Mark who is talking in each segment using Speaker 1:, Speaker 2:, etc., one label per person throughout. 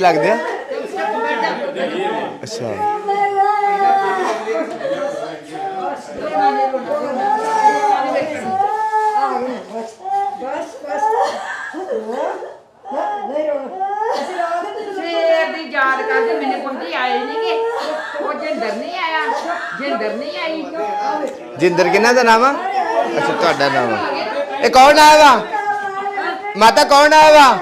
Speaker 1: ਕੀ ਲੱਗਦੇ ਆ? ਅੱਛਾ।
Speaker 2: ਸਵੇਰ ਦੀ ਯਾਦ ਕਰਦੇ ਮੈਨੂੰ ਪੁੱਛਦੀ ਆਏ ਨਹੀਂਗੇ। ਉਹ ਜਿੰਦਰ ਨਹੀਂ ਆਇਆ ਜਿੰਦਰ ਨਹੀਂ ਆਈ।
Speaker 1: ਜਿੰਦਰ ਕਿਹਨਾਂ ਦਾ ਨਾਮ ਆ? ਅੱਛਾ ਤੁਹਾਡਾ ਨਾਮ ਆ। ਇਹ ਕੌਣ ਆਇਆ ਵਾ? ਮਾਤਾ ਕੌਣ ਆਇਆ ਵਾ?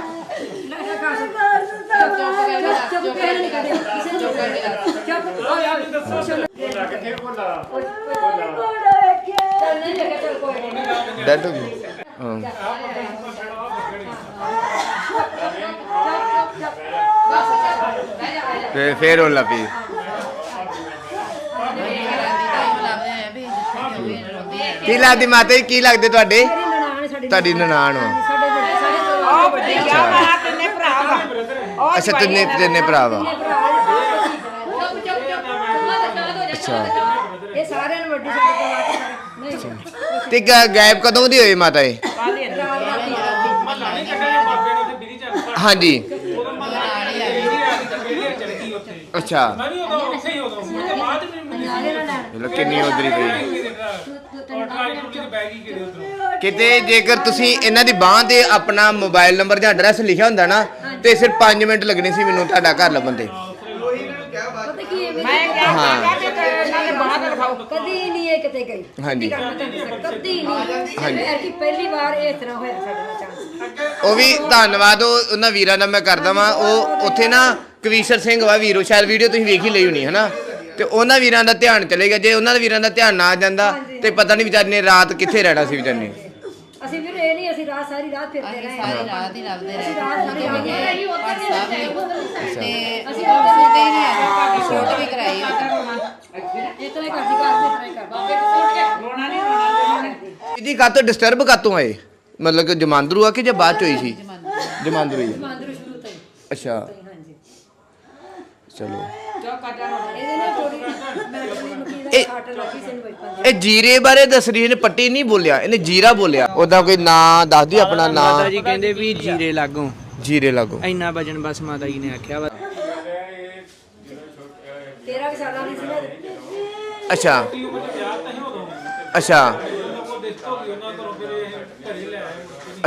Speaker 1: ਡੈਡ ਹੋ ਗਈ। ਹਾਂ। ਤੇ ਫੇਰ ਉਹ ਲੱਪੀ ਕੀ ਲੱਗਦੀ ਮਾਤਾ ਜੀ? ਕੀ ਲੱਗਦੇ ਤੁਹਾਡੇ? ਤੁਹਾਡੀ ਨਨਾਣ ਵਾ
Speaker 2: ਉਹ ਭਤੀਜਾ ਵਾ ਤਿੰਨੇ ਭਰਾ ਵਾ।
Speaker 1: ਅੱਛਾ ਤਿੰਨੇ ਤਿੰਨੇ ਭਰਾ ਵਾ। ਅੱਛਾ।
Speaker 3: ਇਹ ਸਾਰਿਆਂ ਨੂੰ ਵੱਡੀ ਸਾਡੇ ਕੋਲ ਨਹੀਂ।
Speaker 1: ਤੇ ਗ- ਗਾਇਬ ਕਦੋਂ ਦੀ ਹੋਈ ਮਾਤਾ ਇਹ? ਹਾਂਜੀ। ਅੱਛਾ। ਕਿੰਨੀ ਉਧਰੀ ਪਈ ਕਿਤੇ ਜੇਕਰ ਤੁਸੀਂ ਇਹਨਾਂ ਦੀ ਬਾਹ ਤੇ ਆਪਣਾ ਮੋਬਾਈਲ ਨੰਬਰ ਜਾਂ ਐਡਰੈਸ ਲਿਖਿਆ ਹੁੰਦਾ ਨਾ ਤੇ ਸਿਰਫ 5 ਮਿੰਟ ਲੱਗਣੇ ਸੀ ਮੈਨੂੰ ਤੁਹਾਡਾ ਘਰ ਲੱਭਣ ਤੇ।
Speaker 3: ਪਤਾ ਕੀ ਹੈ
Speaker 2: ਮੈਂ ਕਿਹਾ
Speaker 1: ਹਾਂ।
Speaker 2: ਕਾਕਾ ਤੇ ਤੇ ਨਾਲੇ ਬਾਹਰ ਦਿਖਾਓ।
Speaker 3: ਕਦੀ ਨਹੀਂ ਇਹ ਕਿਤੇ ਗਈ।
Speaker 1: ਹਾਂਜੀ।
Speaker 3: ਕਦੀ ਨਹੀਂ।
Speaker 1: ਹਾਂਜੀ।
Speaker 3: ਇਹ ਕਿ ਪਹਿਲੀ ਵਾਰ ਇਸ ਤਰ੍ਹਾਂ ਹੋਇਆ ਸਾਡੇ ਨਾਲ ਚਾਂਸ।
Speaker 1: ਉਹ ਵੀ ਧੰਨਵਾਦ ਉਹ ਉਹਨਾਂ ਵੀਰਾਂ ਦਾ ਮੈਂ ਕਰਦਾ ਵਾਂ। ਉਹ ਉੱਥੇ ਨਾ ਕਵੀਸ਼ਰ ਸਿੰਘ ਵਾ ਵੀਰੋ ਸ਼ਾਇਦ ਵੀਡੀਓ ਤੁਸੀਂ ਵੇਖ ਹੀ ਲਈ ਹੋਣੀ ਹਨਾ? ਤੇ ਉਹਨਾਂ ਵੀਰਾਂ ਦਾ ਧਿਆਨ ਚਲੇਗਾ ਜੇ ਉਹਨਾਂ ਦੇ ਵੀਰਾਂ ਦਾ ਧਿਆਨ ਨਾ ਜਾਂਦਾ ਤੇ ਪਤਾ ਨਹੀਂ ਵਿਚਾਰੇ ਨੇ ਰਾਤ ਕਿੱਥੇ ਰਹਿਣਾ ਸੀ ਵਿਚਾਰੇ ਨੇ।
Speaker 3: ਅਸੀਂ ਅਸੀਂ ਰਾਤ ਸਾਰੀ ਰਾਤ ਫਿਰਦੇ ਰਹੇ
Speaker 4: ਸਾਰੀ ਰਾਤ ਹੀ ਲੱਭਦੇ ਰਹੇ
Speaker 3: ਰਾਤ ਸਾਰੀ ਰਾਤ
Speaker 4: ਤੇ
Speaker 3: ਅਸੀਂ
Speaker 4: ਅਸੀਂ ਤੇ ਹੀ ਨਹੀਂ ਆਇਆ ਸ਼ੂਟ ਵੀ ਕਰਾਈ
Speaker 3: ਇਤਨੇ ਕਰਦੀ ਘਰ ਤੇ ਇਤਨੇ ਕਰਦੀ
Speaker 2: ਰੋਣਾ ਨਹੀਂ ਰੋਣਾ
Speaker 1: ਜੀ ਕਾਤੋਂ ਡਿਸਟਰਬ ਕਾਤੋਂ ਆਏ ਮਤਲਬ ਕਿ ਜਮਾਂਦਰੂ ਆ ਕਿ ਜਾਂ ਬਾਅਦ ਚ ਹੋਈ ਸੀ ਜਮਾਂਦਰੂ ਹੀ
Speaker 3: ਮੰਦਰ ਸ਼ੁਰੂ ਤੋਂ ਹੀ
Speaker 1: ਅੱਛਾ
Speaker 3: ਹਾਂਜੀ
Speaker 1: ਚਲੋ
Speaker 2: ਜੋ ਕਾਟਾ
Speaker 3: ਇਹਦੇ ਨਾਲ ਥੋੜੀ ਮੈਂ
Speaker 1: ਇਹ- ਜੀਰੇ ਬਾਰੇ ਦੱਸ ਰਹੀ ਇਹਨੇ ਪੱਟੀ ਨਹੀਂ ਬੋਲਿਆ ਇਹਨੇ ਜੀਰਾ ਬੋਲਿਆ। ਉਹਦਾ ਕੋਈ ਨਾਂ ਦੱਸ ਦਿਓ ਆਪਣਾ
Speaker 5: ਮਾਤਾ
Speaker 1: ਨਾਂ।
Speaker 5: ਜੀ ਕਹਿੰਦੇ ਵੀ ਜੀਰੇ ਲਾਗੋਂ।
Speaker 1: ਜੀਰੇ ਲਾਗੋ।
Speaker 5: ਇੰਨਾ ਵਜਨ ਬਸ ਮਾਤਾ ਜੀ ਨੇ ਆਖਿਆ ਵਾ।
Speaker 3: 13 ਸਾਲਾਂ ਦੀ ਸੀ ਨਾ।
Speaker 1: ਅੱਛਾ। ਅੱਛਾ।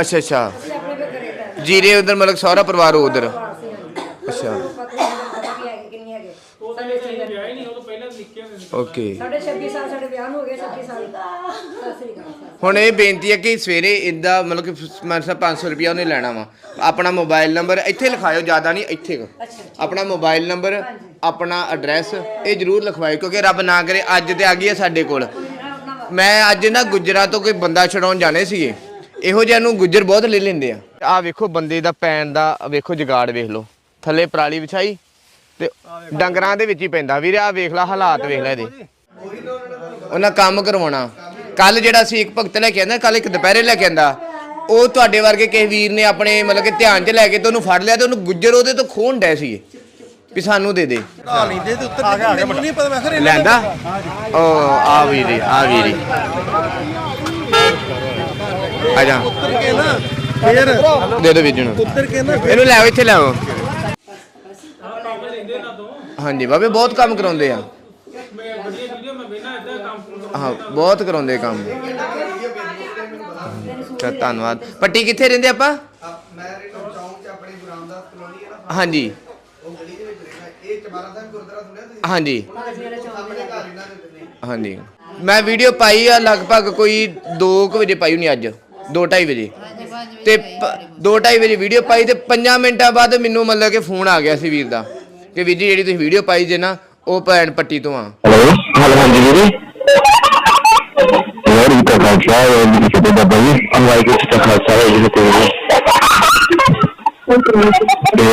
Speaker 1: ਅੱਛਾ ਅੱਛਾ।
Speaker 3: ਅਸੀਂ ਆਪਣੇ ਕੋਲ ਕਰੇ ਤਾਂ
Speaker 1: ਜੀਰੇ ਉਧਰ ਮਤਲਬ ਸਾਰਾ ਪਰਿਵਾਰ ਉਧਰ। ਅੱਛਾ
Speaker 3: ਪਤਾ ਨਹੀਂ ਪਤਾ ਕੀ ਹੈਗੇ ਕਿ ਨਹੀਂ ਹੈਗੇ ਸਾਡੇ ਛੇ-
Speaker 1: ਓਕੇ
Speaker 3: ਸਾਡੇ 26 ਸਾਲ ਸਾਡੇ ਵਿਆਹ ਨੂੰ ਹੋ ਗਏ 26 ਸਾਲ। ਸਤਿ ਸ੍ਰੀ ਅਕਾਲ।
Speaker 1: ਹੁਣ ਇਹ ਬੇਨਤੀ ਹੈ ਕਿ ਸਵੇਰੇ ਇਹਦਾ ਮਤਲਬ ਕਿ ਮਨ ਸਾਹਿਬ 500 ਰੁਪਿਆ ਉਹਨੇ ਲੈਣਾ ਵਾ। ਆਪਣਾ ਮੋਬਾਈਲ ਨੰਬਰ ਇੱਥੇ ਲਿਖਾਇਓ ਜ਼ਿਆਦਾ ਨਹੀਂ ਇੱਥੇ ਕੁ। ਆਪਣਾ ਮੋਬਾਈਲ ਨੰਬਰ ਆਪਣਾ ਐਡਰੈਸ ਇਹ ਜ਼ਰੂਰ ਲਿਖਵਾਇਓ ਕਿਉਂਕਿ ਰੱਬ ਨਾ ਕਰੇ ਅੱਜ ਤੇ ਆ ਗਈ ਹੈ ਸਾਡੇ ਕੋਲ। ਮੈਂ ਅੱਜ ਨਾ ਗੁਜਰਾ ਤੋਂ ਕੋਈ ਬੰਦਾ ਛਡਾਉਣ ਜਾਣੇ ਸੀਗੇ। ਇਹੋ ਜਿਹਾ ਨੂੰ ਗੁੱਜਰ ਬਹੁਤ ਲੈ ਲੈਂਦੇ ਆ। ਆ ਵੇਖੋ ਬੰਦੇ ਦਾ ਪੈਣ ਦਾ ਆਹ ਵੇਖੋ ਜਗਾੜ ਵੇਖ ਲਓ। ਥੱਲੇ ਪਰਾਲੀ ਵਿਛਾਈ। ਤੇ ਡੰਗਰਾਂ ਦੇ ਵਿੱਚ ਹੀ ਪੈਂਦਾ ਵੀਰੇ ਆ ਵੇਖ ਲੈ ਹਾਲਾਤ ਵੇਖ ਲੈ ਇਹਦੇ। ਉਹਨਾਂ ਕੰਮ ਕਰਵਾਉਣਾ। ਕੱਲ ਜਿਹੜਾ ਸੀ ਇੱਕ ਭਗਤ ਲੈ ਕੇ ਆਂਦਾ ਕੱਲ ਇੱਕ ਦੁਪਹਿਰੇ ਲੈ ਕੇ ਆਂਦਾ। ਉਹ ਤੁਹਾਡੇ ਵਰਗੇ ਕਿਸੇ ਵੀਰ ਨੇ ਆਪਣੇ ਮਤਲਬ ਕਿ ਧਿਆਨ 'ਚ ਲੈ ਕੇ ਤੇ ਉਹਨੂੰ ਫੜ ਲਿਆ ਤੇ ਉਹਨੂੰ ਗੁੱਜਰ ਉਹਦੇ ਤੋਂ ਖੋਣ ਡੈ ਸੀ ਵੀ ਸਾਨੂੰ ਦੇ ਦੇ।
Speaker 6: ਆ ਲੈਂਦੇ? ਤੇ ਉੱਤਰ ਮੈਨੂੰ ਨਹੀਂ ਪਤਾ ਮੈਂ ਖਰੇ
Speaker 1: ਲੈਂਦਾ ਓ ਆ ਵੀਰੇ ਆ ਵੀਰੇ। ਆ ਜਾ।
Speaker 6: ਉੱਤਰ ਕੇ ਨਾ ਫੇਰ।
Speaker 1: ਦੇ ਦੋ ਵੀਰ ਨੂੰ।
Speaker 6: ਉੱਤਰ ਕੇ ਨਾ
Speaker 1: ਇਹਨੂੰ ਲੈ ਆਓ ਇੱਥੇ ਲੈ ਆਓ। ਹਾਂਜੀ, ਬਾਬੇ ਬਹੁਤ ਕੰਮ ਕਰਾਉਂਦੇ ਆ। ਹਾਂ ਬਹੁਤ ਕਰਾਉਂਦੇ ਕੰਮ। ਚਾ ਧੰਨਵਾਦ। ਪੱਟੀ ਕਿੱਥੇ ਰਹਿੰਦੇ ਆਪਾਂ?
Speaker 7: ਮੈਂ ਰੇਟੋ ਚੌਂਕ ਚ ਆਪਣੀ ਗੁਰੂ ਕਲੋਨੀ ਹੈ ਨਾ
Speaker 1: ਹਾਂਜੀ।
Speaker 7: ਉਹ ਗਲੀ ਦੇ ਵਿੱਚ ਰਹਿਣਾ ਇਹ ਚਮਾਰਾ ਸਾਹਿਬ ਗੁਰਦੁਆਰਾ ਸੁਣਿਆ ਤੁਸੀਂ
Speaker 1: ਹਾਂਜੀ।
Speaker 7: ਆਪਣੇ ਘਰ ਇਹਨਾਂ ਦੇ ਨੇ
Speaker 1: ਹਾਂਜੀ। ਮੈਂ ਵੀਡੀਓ ਪਾਈ ਆ, ਲਗਭਗ ਕੋਈ 2 ਵਜੇ ਪਾਈ ਹੋਣੀ ਅੱਜ। 2:30 ਵਜੇ। ਤੇ 2:30 ਵਜੇ ਵੀਡੀਓ ਪਾਈ ਤੇ 5 ਮਿੰਟਾਂ ਬਾਅਦ ਮੈਨੂੰ ਮਤਲਬ ਕਿ ਫੋਨ ਆ ਗਿਆ ਸੀ ਵੀਰ ਦਾ। ਕਿ ਵੀਰ ਜੀ, ਜਿਹੜੀ ਤੁਸੀਂ ਵੀਡੀਓ ਪਾਈ ਜੇ ਨਾ, ਉਹ ਭੈਣ ਪੱਟੀ ਤੋਂ ਆ।
Speaker 8: ਹੈਲੋ ਹੈਲੋ ਹਾਂਜੀ ਵੀਰੇ ਯਾਰ, ਇਹ ਤਾਂ ਖਾਲਸਾ ਹੈ ਜੀ ਕਿਤੇ ਬਾਬਾ ਜੀ ਅਨਵਾਈ ਕੇ ਤਾਂ ਖਾਲਸਾ ਹੈ ਜੀ ਤੇ ਤੇ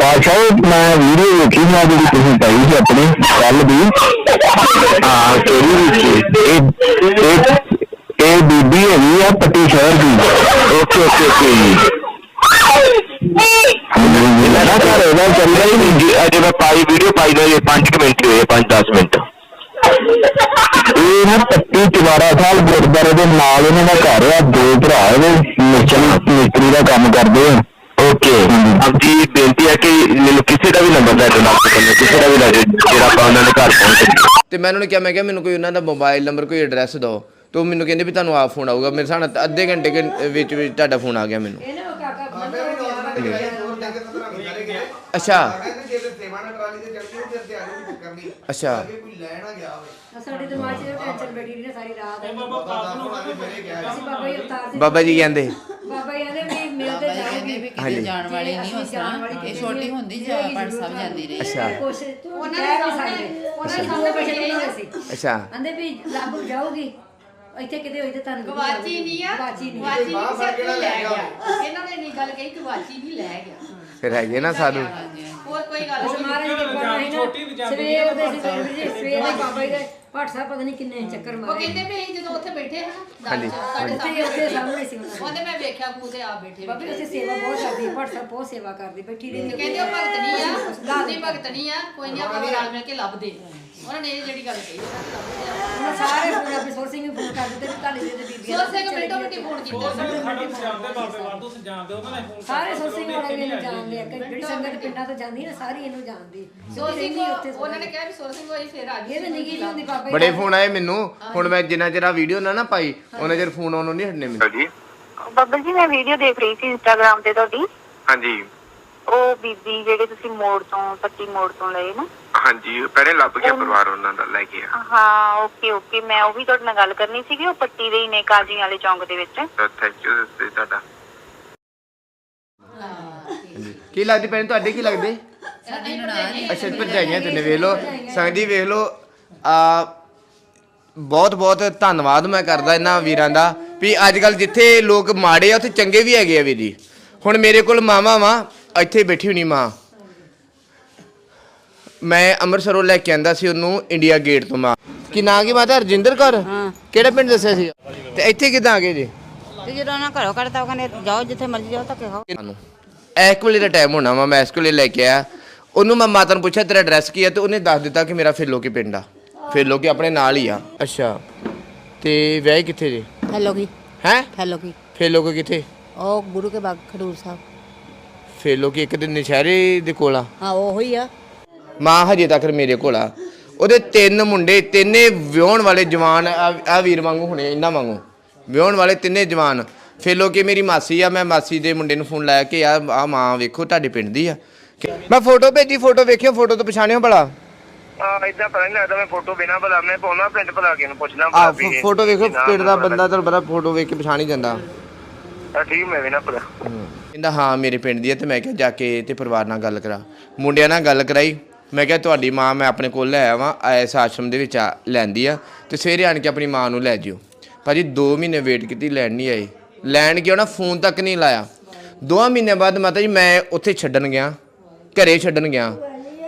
Speaker 8: ਪਾਸ਼ਾ ਮੈਂ ਵੀਡੀਓ ਵੇਖੀ ਨਾ ਜਿਹੜੀ ਤੁਸੀਂ ਪਾਈ ਸੀ ਆਪਣੀ ਕੱਲ ਦੀ। ਹਾਂ, ਕਿਹੜੀ ਵਿੱਚ ਇਹ ਇਹ ਬੀਬੀ ਹੈਗੀ ਆ ਪੱਟੀ ਸ਼ਹਿਰ ਦੀ। ਓਕੇ ਓਕੇ ਓਕੇ ਜੀ। ਮੈਂ ਨਾ ਘਰ ਇਹਦਾ ਚੱਲਿਆ ਹੀ ਨਹੀਂ ਅਜੇ ਮੈਂ ਪਾਈ ਵੀਡੀਓ ਪਾਈ ਦਾ ਇਹ 5 ਮਿੰਟ ਹੋਏ 5-10 ਮਿੰਟ। ਇਹ ਨਾ ਪੱਟੀ ਚਵਾਰਾ ਸਾਹਿਬ ਗੁਰਦੁਆਰੇ ਦੇ ਨਾਲ ਇਹਨਾਂ ਦਾ ਘਰ ਆ ਦੋ ਭਰਾ ਇਹਦੇ ਮਿਸਤਰੀ ਮਿਸਤਰੀ ਦਾ ਕੰਮ ਕਰਦੇ ਆ। ਓਕੇ। ਅਬ ਜੀ ਬੇਨਤੀ ਹੈ ਕਿ ਮੈਨੂੰ ਕਿਸੇ ਦਾ ਵੀ ਨੰਬਰ ਦਿਓ ਨਾਲ ਤੋਂ ਕਿਸੇ ਦਾ ਵੀ ਲੈ ਜਿਹੜਾ ਆਪਾਂ ਉਹਨਾਂ ਦੇ ਘਰ ਪਹੁੰਚ ਸਕੀਏ
Speaker 1: ਤੇ ਮੈਂ ਉਹਨਾਂ ਨੂੰ ਕਿਹਾ ਮੈਂ ਕਿਹਾ ਮੈਨੂੰ ਕੋਈ ਉਹਨਾਂ ਦਾ ਮੋਬਾਈਲ ਨੰਬਰ ਕੋਈ ਐਡਰੈਸ ਦਿਓ। ਤੇ ਉਹ ਮੈਨੂੰ ਕਹਿੰਦੇ ਵੀ ਤੁਹਾਨੂੰ ਆਪ ਫੋਨ ਆਊਗਾ। ਮੇਰੇ ਹਿਸਾਬ ਨਾਲ ਅੱਧੇ ਘੰਟੇ ਕੇ ਵਿੱਚ ਵਿੱਚ ਤੁਹਾਡਾ ਫੋਨ ਆ ਗਿਆ ਮੈਨੂੰ।
Speaker 7: ਵੀ ਨੌ ਟਰਾਲੀ ਤੇ ਚੜ ਗਏ ਫਿਰ ਤੇ ਆ ਜਾਊਗੀ ਚੱਕਰ ਨਹੀਂ
Speaker 1: ਅੱਛਾ।
Speaker 7: ਅੱਗੇ ਕੋਈ ਲੈਣ ਆ ਗਿਆ ਹੋਵੇ।
Speaker 9: ਸਾਡੇ ਦਿਮਾਗ 'ਚ ਟੈਨਸ਼ਨ ਬੈਠੀ ਰਹੀ ਨਾ ਸਾਰੀ ਰਾਤ।
Speaker 7: ਬਾਬਾ ਨੂੰ ਆ ਕੇ ਮੇਰੇ ਗਿਆ
Speaker 9: ਅਸੀਂ ਬਾਬਾ ਜੀ ਅਵਤਾਰ ਸਿੰਘ
Speaker 1: ਬਾਬਾ ਜੀ ਕਹਿੰਦੇ।
Speaker 9: ਬਾਬਾ ਜੀ ਕਹਿੰਦੇ ਵੀ ਮਿਲਦੇ
Speaker 4: ਬਾਬਾ ਜੀ ਕਹਿੰਦੇ
Speaker 9: ਜਾਣਗੇ
Speaker 4: ਵੀ
Speaker 1: ਹਾਂਜੀ।
Speaker 4: ਕਿਤੇ ਜਾਣ ਵਾਲੀ ਨਹੀਂ ਉਸ ਤਰ੍ਹਾਂ ਇਹ ਛੋਟੀ ਹੁੰਦੀ ਜਾ ਪੜ ਸਭ ਜਾਂਦੀ ਰਹੀ।
Speaker 1: ਅੱਛਾ।
Speaker 9: ਕੁਛ ਉਹਨਾਂ ਨੇ ਸਾਡੇ ਉਹਨਾਂ ਨੇ ਦੋ ਬਚੇ ਬਣਾਏ ਸੀ।
Speaker 1: ਅੱਛਾ।
Speaker 9: ਕਹਿੰਦੇ ਵੀ ਲੱਭ ਜਾਊਗੀ। ਇੱਥੇ ਕਿਤੇ ਹੋਈ ਤੇ ਤੁਹਾਨੂੰ
Speaker 10: ਗਵਾਚੀ ਨਹੀਂ ਆ।
Speaker 9: ਗਵਾਚੀ ਨਹੀਂ।
Speaker 10: ਗਵਾਚੀ
Speaker 7: ਬਾਹਰ
Speaker 10: ਨਹੀਂ ਸਿਰ
Speaker 7: ਲੈ
Speaker 10: ਲੈ
Speaker 7: ਗਿਆ
Speaker 10: ਇਹਨਾਂ ਨੇ ਨਹੀਂ ਗੱਲ ਕਹੀ ਕਿ ਗਵਾਚੀ ਵੀ ਲੈ ਗਿਆ।
Speaker 1: ਫਿਰ ਹੈਗੇ ਨਾ ਸਾਧੂ
Speaker 10: ਹੋਰ ਕੋਈ ਗੱਲ ਨਹੀਂ
Speaker 9: ਮਹਾਰਾਜ ਦੀ ਕਿਰਪਾ ਨਾਲ
Speaker 3: ਛੋਟੀ ਵੀ ਜਾਂਦੀ
Speaker 9: ਸਵੇਰ ਦੇ ਸੀ ਦੇ। ਸਵੇਰ ਦੇ ਬਾਬਾ ਜੀ ਦੇ ਭੱਟ ਸਾਹਿਬ ਪਤਾ ਨਹੀਂ ਕਿੰਨੇ ਚੱਕਰ
Speaker 10: ਉਹ
Speaker 9: ਮਾਰੇ।
Speaker 10: ਕਹਿੰਦੇ ਵੀ ਅਸੀਂ ਜਦੋਂ ਉੱਥੇ ਬੈਠੇ ਹਾਂ
Speaker 1: ਹਾਂਜੀ।
Speaker 10: ਸਾਡੇ
Speaker 9: ਉੱਥੇ ਉੱਥੇ ਸਾਹਮਣੇ ਸੀ ਉਹਨਾਂ ਦੇ।
Speaker 10: ਉਹਦੇ ਮੈਂ ਵੇਖਿਆ ਤੇ ਆ ਬੈਠੇ
Speaker 9: ਬਾਬਾ ਜੀ ਉੱਥੇ ਸੇਵਾ ਬਹੁਤ ਕਰਦੀ ਭੱਟ ਸਾਹਿਬ ਬਹੁਤ ਸੇਵਾ ਕਰਦੀ ਬੈਠੀ ਰਹਿੰਦੀ।
Speaker 10: ਕਹਿੰਦੇ ਉਹ ਭਗਤ ਨਹੀਂ ਆ ਨਹੀਂ ਭਗਤ ਨਹੀਂ ਆ ਕੋਈ ਨਹੀਂ ਆਪਾਂ ਰਲ ਮਿਲ ਕੇ ਲੱਭਦੇ। ਉਹਨਾਂ ਨੇ ਇਹ ਜਿਹੜੀ ਗੱਲ ਕਹੀ ਉਹਨਾਂ ਨੇ ਲੱਭਦੇ ਆ
Speaker 9: ਉਹਨਾਂ ਸਾਰੇ ਫੋਨ ਆਪੇ ਸੋਰ ਸਿੰਘ ਨੂੰ ਫੋਨ ਕਰ ਦਿੱਤੇ ਵੀ ਤੁਹਾਡੇ ਦੇ ਬੀਬੀਆਂ
Speaker 10: ਸੋਚ ਸਿੰਘ ਮਿੰਟੋ ਮਿੰਟੀ ਫੋਨ ਕੀਤਾ।
Speaker 3: ਸਾਡੇ ਜਾਣਦੇ ਬਾਬੇ ਵਾਧੂ ਸੇ ਜਾਣਦੇ ਉਹਨਾਂ ਨੇ ਫੋਨ
Speaker 9: ਸਾਰੇ ਸੋਰ ਸਿੰਘ ਵਾਲੇ ਵੀ ਇਹਨੂੰ ਜਾਣਦੇ ਆ ਕਿ ਜਿਹੜੀ ਸੰਗਤ ਪਿੰਡਾਂ ਤੋਂ ਜਾਂਦੀ ਹੈ ਨਾ ਸਾਰੀ ਇਹਨੂੰ ਜਾਣਦੀ
Speaker 10: ਸੋਚ ਸਿੰਘ
Speaker 9: ਰਹਿੰਦੀ ਉੱਥੇ
Speaker 10: ਉਹਨਾਂ ਨੇ ਕਿਹਾ ਵੀ ਸੋਚ ਸਿੰਘ ਹੋਈ ਫੇਰ ਆ ਗਈ
Speaker 9: ਇਹ ਤਾਂ ਨਿੱਕੀ ਜਿਹੀ ਹੁੰਦੀ ਬਾਬਾ ਜੀ
Speaker 1: ਬੜੇ ਫੋਨ ਆਏ ਮੈਨੂੰ ਹੁਣ ਮੈਂ ਜਿੰਨਾ ਚਿਰ ਆ ਵੀਡੀਓ ਨਾ ਨਾ ਪਾਈ ਉਹਨਾਂ ਚਿਰ ਫੋਨ ਆਉਣੋਂ ਨਹੀਂ ਹਟਨੇ ਮੈਨੂੰ।
Speaker 8: ਜੀ
Speaker 11: ਬੱਬਲ ਜੀ ਮੈਂ ਵੀਡੀਓ ਦੇਖ ਰਹੀ ਸੀ ਇੰਸਟਾਗ੍ਰam ਤੇ ਤੁਹਾਡੀ।
Speaker 8: ਹਾਂਜੀ।
Speaker 11: ਉਹ ਬੀਬੀ ਜਿਹੜੇ ਤੁਸੀਂ ਮੋੜ ਤੋਂ ਪੱਟੀ ਮੋੜ ਤੋਂ ਲਏ ਨਾ?
Speaker 8: ਹਾਂਜੀ ਪਹਿਲੇ ਲੱਭ ਗਿਆ ਪਰਿਵਾਰ ਉਹਨਾਂ ਦਾ ਲੈ ਗਿਆ
Speaker 11: ਹਾਂ ਓਕੇ ਓਕੇ ਮੈਂ ਉਹ ਵੀ ਤੁਹਾਡੇ ਨਾਲ ਗੱਲ ਕਰਨੀ ਸੀਗੀ ਉਹ ਪੱਟੀ ਦੇ ਹੀ ਨੇ ਕਾਜੀ ਵਾਲੇ ਚੌਂਕ ਦੇ ਵਿੱਚ।
Speaker 8: ਥੈਂਕ ਯੂ ਤੁਹਾਡਾ।
Speaker 1: ਕੀ ਲੱਗਦੀ ਭੈਣ ਤੁਹਾਡੇ ਕੀ ਲੱਗਦੇ?
Speaker 4: ਸਾਡੀ ਨਨਾਣ
Speaker 1: ਅੱਛਾ ਭਰਜਾਈਆਂ ਤੇ ਵੇਖ ਲਓ। ਸੰਗ ਜੀ ਵੇਖ ਲਓ। ਆ ਬਹੁਤ ਬਹੁਤ ਧੰਨਵਾਦ ਮੈਂ ਕਰਦਾ ਇਹਨਾਂ ਵੀਰਾਂ ਦਾ। ਵੀ ਅੱਜ ਕੱਲ ਜਿੱਥੇ ਲੋਕ ਮਾੜੇ ਆ ਉੱਥੇ ਚੰਗੇ ਵੀ ਹੈਗੇ ਆ ਵੀਰ ਜੀ। ਹੁਣ ਮੇਰੇ ਕੋਲ ਮਾਵਾ ਵਾ। ਇੱਥੇ ਬੈਠੀ ਹੋਣੀ ਮਾਂ। ਮੈਂ ਅੰਮ੍ਰਿਤਸਰੋਂ ਲੈ ਕੇ ਆਂਦਾ ਸੀ ਉਹਨੂੰ ਇੰਡੀਆ ਗੇਟ ਤੋਂ ਮਾਂ। ਕੀ ਨਾਂ ਕੀ ਮਾਤਾ? ਰਜਿੰਦਰ ਕੌਰ? ਕਿਹੜਾ ਪਿੰਡ ਦੱਸਿਆ ਸੀ? ਤੇ ਇੱਥੇ ਕਿਦਾਂ ਆ ਗਏ ਜੀ?
Speaker 4: ਤੇ ਜਦੋਂ ਉਹਨਾਂ ਘਰੋਂ ਕੱਢਤਾ ਉਹ ਕਹਿੰਦੇ ਜਾਓ ਜਿੱਥੇ ਮਰਜ਼ੀ ਜਾਓ ਧੱਕੇ ਖਾਓ।
Speaker 1: ਸਾਨੂੰ। ਇੱਕ ਵੇਲੇ ਦਾ ਟਾਈਮ ਹੋਣਾ ਵਾ ਮੈਂ ਇਸ ਕੋਲੇ ਲੈ ਕੇ ਆਇਆ। ਉਹਨੂੰ ਮੈਂ ਮਾਤਾ ਨੂੰ ਪੁੱਛਿਆ ਤੇਰਾ ਐਡਰੈਸ ਕੀ ਹੈ ਤੇ ਉਹਨੇ ਦੱਸ ਦਿੱਤਾ ਕਿ ਮੇਰਾ ਫੇਲੋ ਕੀ ਪਿੰਡ ਆ। ਫੇਲੋ ਕੀ ਆਪਣੇ ਨਾਲ ਹੀ ਆ। ਅੱਛਾ। ਤੇ ਵਿਆਹ ਕਿੱਥੇ ਜੀ?
Speaker 4: ਹੈਲੋ ਕੀ।
Speaker 1: ਹੈ?
Speaker 4: ਹੈਲੋ ਕੀ।
Speaker 1: ਫੇਲੋ ਕੀ ਕਿੱਥੇ?
Speaker 4: ਉਹ ਗੁਰੂ ਕੇ ਬਾਗ ਖਡੂਰ ਸਾਹਿਬ।
Speaker 1: ਫੇਲੋ ਕੀ ਇੱਕ ਦਿਨ ਨਸ਼ਹਿਰੇ ਦੇ ਕੋਲ ਆ।
Speaker 4: ਹਾਂ ਉਹ ਹੀ ਆ।
Speaker 1: ਮਾਂ ਹਜੇ ਤੱਕ ਮੇਰੇ ਕੋਲ ਆ। ਉਹਦੇ ਤਿੰਨ ਮੁੰਡੇ ਤਿੰਨੇ ਵਿਆਹਣ ਵਾਲੇ ਜਵਾਨ ਆ ਵੀਰ ਵਾਂਗੂ ਹੁਣੇ ਇਹਨਾਂ ਵਾਂਗੂ। ਵਿਆਹਣ ਵਾਲੇ ਤਿੰਨੇ ਜਵਾਨ। ਫੇਲੋ ਕੀ ਮੇਰੀ ਮਾਸੀ ਆ ਮੈਂ ਮਾਸੀ ਦੇ ਮੁੰਡੇ ਨੂੰ ਫੋਨ ਲਾਇਆ ਕਿ ਆ ਆ ਮਾਂ ਵੇਖੋ ਤੁਹਾਡੇ ਪਿੰਡ ਦੀ ਆ। ਮੈਂ ਫੋਟੋ ਭੇਜੀ ਫੋਟੋ ਵੇਖਿਓ ਫੋਟੋ ਤੋਂ ਪਛਾਣਿਓ ਭਲਾ।
Speaker 8: ਆ ਇਦਾਂ ਪਤਾ ਨਹੀਂ ਲੱਗਦਾ ਮੈਂ ਫੋਟੋ ਬਿਨਾ ਭਲਾ ਮੈਂ ਪਾਉਣਾ ਪਿੰਡ ਭਲਾ ਕੇ ਨੂੰ ਪੁੱਛਣਾ
Speaker 1: ਆ ਫੋਟੋ ਵੇਖੋ ਪਿੰਡ ਦਾ ਬੰਦਾ ਤੁਹਾਨੂੰ ਪਤਾ ਫੋਟੋ ਵੇਖ ਕੇ ਪਛਾਣ ਹੀ ਜਾਂਦਾ।
Speaker 8: ਆ ਠੀਕ ਮੈਂ ਵੀ ਨਾ ਭਲਾ।
Speaker 1: ਕਹਿੰਦਾ, ਹਾਂ, ਮੇਰੇ ਪਿੰਡ ਦੀ ਹੈ ਤੇ ਮੈਂ ਕਿਹਾ ਜਾ ਕੇ ਤੇ ਪਰਿਵਾਰ ਨਾਲ ਗੱਲ ਕਰਾ। ਮੁੰਡਿਆਂ ਨਾਲ ਗੱਲ ਕਰਾਈ। ਮੈਂ ਕਿਹਾ, ਤੁਹਾਡੀ ਮਾਂ ਮੈਂ ਆਪਣੇ ਕੋਲ ਲੈ ਆਵਾਂ ਐਸ ਆਸ਼ਰਮ ਦੇ ਵਿੱਚ ਆ, ਲੈਂਦੀ ਆ ਤੇ ਸਵੇਰੇ ਆਣ ਕੇ ਆਪਣੀ ਮਾਂ ਨੂੰ ਲੈ ਜਿਓ। ਭਾਜੀ 2 ਮਹੀਨੇ ਵੇਟ ਕੀਤੀ, ਲੈਣ ਨਹੀਂ ਆਈ ਲੈਣ ਗਿਆ ਨਾ ਫੋਨ ਤੱਕ ਨਹੀਂ ਲਾਇਆ। ਦੋਵਾਂ ਮਹੀਨੇ ਬਾਅਦ ਮਾਤਾ ਜੀ, ਮੈਂ ਉੱਥੇ ਛੱਡਣ ਗਿਆ, ਘਰੇ ਛੱਡਣ ਗਿਆ।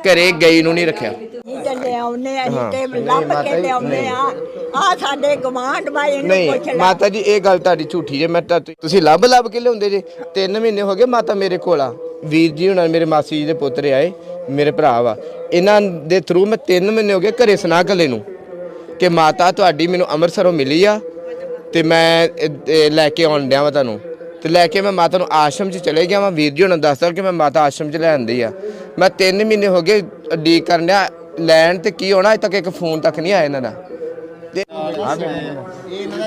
Speaker 1: ਘਰੇ ਗਈ ਨੂੰ ਨਹੀਂ ਰੱਖਿਆ।
Speaker 11: ਤੇ
Speaker 1: ਹਾਂ।
Speaker 11: ਅਸੀਂ ਤੇ ਲੱਭ
Speaker 1: ਮਾਤਾ
Speaker 11: ਕੇ
Speaker 1: ਜੀ,
Speaker 11: ਲਿਆਉਨੇ
Speaker 1: ਨਹੀਂ।
Speaker 11: ਆ ਆ ਸਾਡੇ ਗਵਾਂਢ ਬਾਈ ਇਹਨੂੰ ਪੁੱਛ
Speaker 1: ਨਹੀਂ
Speaker 11: ਲੈ।
Speaker 1: ਮਾਤਾ ਜੀ ਇਹ ਗੱਲ ਤੁਹਾਡੀ ਝੂਠੀ ਜੇ ਮੈਂ ਤਾਂ ਤੁਸੀਂ ਲੱਭ ਲੱਭ ਕੇ ਲਿਆਉਂਦੇ ਜੇ। 3 ਮਹੀਨੇ ਹੋ ਗਏ ਮਾਤਾ ਮੇਰੇ ਕੋਲ ਆ। ਵੀਰ ਜੀ ਹੁਣਾਂ ਮੇਰੇ ਮਾਸੀ ਜੀ ਦੇ ਪੁੱਤਰ ਆਏ ਮੇਰੇ ਭਰਾ ਵਾ। ਇਹਨਾਂ ਦੇ ਥਰੂ ਮੈਂ 3 ਮਹੀਨੇ ਹੋ ਗਏ ਘਰੇ ਸੁਣਾ ਕੱਲੇ ਨੂੰ। ਕਿ ਮਾਤਾ ਤੁਹਾਡੀ ਮੈਨੂੰ ਅੰਮ੍ਰਿਤਸਰੋਂ ਮਿਲੀ ਆ ਤੇ ਮੈਂ ਇਹ- ਇਹ ਲੈ ਕੇ ਆਉਣ ਡਿਆ ਵਾ ਤੁਹਾਨੂੰ। ਤੇ ਲੈ ਕੇ ਮੈਂ ਮਾਤਾ ਨੂੰ ਆਸ਼ਰਮ 'ਚ ਚਲੇ ਗਿਆ ਵਾਂ। ਵੀਰ ਜੀ ਹੁਣਾਂ ਦੱਸਦਾ ਕਿ ਮੈਂ ਮਾਤਾ ਆਸ਼ਰਮ 'ਚ ਲੈ ਆਂਦੀ ਆ। ਮੈਂ 3 ਮਹੀਨੇ ਹੋ ਗਏ ਡੀਕ ਕਰਨ ਡਿਆ। ਲੈਣ ਤੇ ਕੀ ਹੋਣਾ ਅਜੇ ਤੱਕ ਇੱਕ ਫੋਨ ਤੱਕ ਨਹੀਂ ਆਇਆ ਇਹਨਾਂ ਦਾ।
Speaker 6: ਇਹ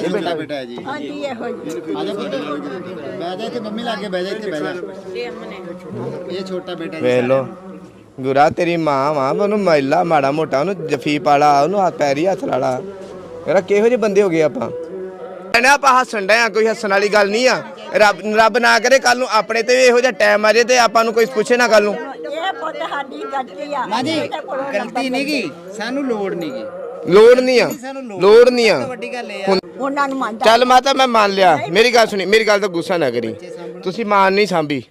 Speaker 6: ਬੇਟਾ ਬੇਟਾ ਹੈ ਜੀ।
Speaker 11: ਹਾਂਜੀ ਇਹੋ ਜੀ
Speaker 6: ਆ ਜਾ ਪੁੱਤ ਬਹਿ ਜਾ। ਇੱਥੇ ਮੰਮੀ ਲਾਗੇ ਬਹਿ ਜਾ ਇੱਥੇ ਬਹਿ ਜਾ। ਇਹ ਛੋਟਾ ਬੇਟਾ ਜੀ
Speaker 1: ਵੇਖ ਲੋ ਗੁਰਾ ਤੇਰੀ ਮਾਂ ਵਾ ਉਹਨੂੰ ਮੈਲਾ ਮਾੜਾ ਮੋਟਾ ਉਹਨੂੰ ਜਫੀ ਪਾਲਾ ਉਹਨੂੰ ਹੱਥ ਪੈਰੀ ਹੱਥ ਲਾਲਾ। ਮੇਰਾ ਕਿਹੋ ਜਿਹੇ ਬੰਦੇ ਹੋ ਗਏ ਆਪਾਂ? ਕਹਿੰਦੇ ਆਪਾਂ ਹੱਸਣ ਡਏ ਆ ਕੋਈ ਹੱਸਣ ਵਾਲੀ ਗੱਲ ਨਹੀਂ ਆ। ਰੱਬ ਰੱਬ ਨਾ ਕਰੇ ਕੱਲ ਨੂੰ ਆਪਣੇ ਤੇ ਵੀ ਇਹੋ ਜਿਹਾ ਟਾਈਮ ਆ ਜੇ ਤੇ ਆਪਾਂ ਨੂੰ ਕੋਈ ਪੁੱਛੇ ਨਾ ਕੱਲ ਨੂੰ।
Speaker 11: ਇਹ ਪੁੱਤ ਸਾਡੀ ਗਲਤੀ ਆ। ਇਹਦੇ ਕੋਲੋਂ
Speaker 5: ਗਲਤੀ ਨਹੀਂ ਗੀ। ਸਾਨੂੰ ਲੋੜ ਨਹੀਂ ਗੀ।
Speaker 1: ਲੋੜ ਨਹੀਂ ਆ। ਲੋੜ ਨਹੀਂ। ਆ।
Speaker 5: ਵੱਡੀ ਗੱਲ ਇਹ ਆ।
Speaker 11: ਉਹਨਾਂ ਨੂੰ ਮੰਨਦਾ।
Speaker 1: ਚੱਲ ਮਾਤਾ ਮੈਂ ਮੰਨ ਲਿਆ। ਮੇਰੀ ਗੱਲ ਸੁਣੀ ਮੇਰੀ ਗੱਲ ਤਾਂ ਗੁੱਸਾ ਨਾ ਕਰੀ। ਤੁਸੀਂ ਮਾਨ ਨਹੀਂ ਸਾਂਭੀ।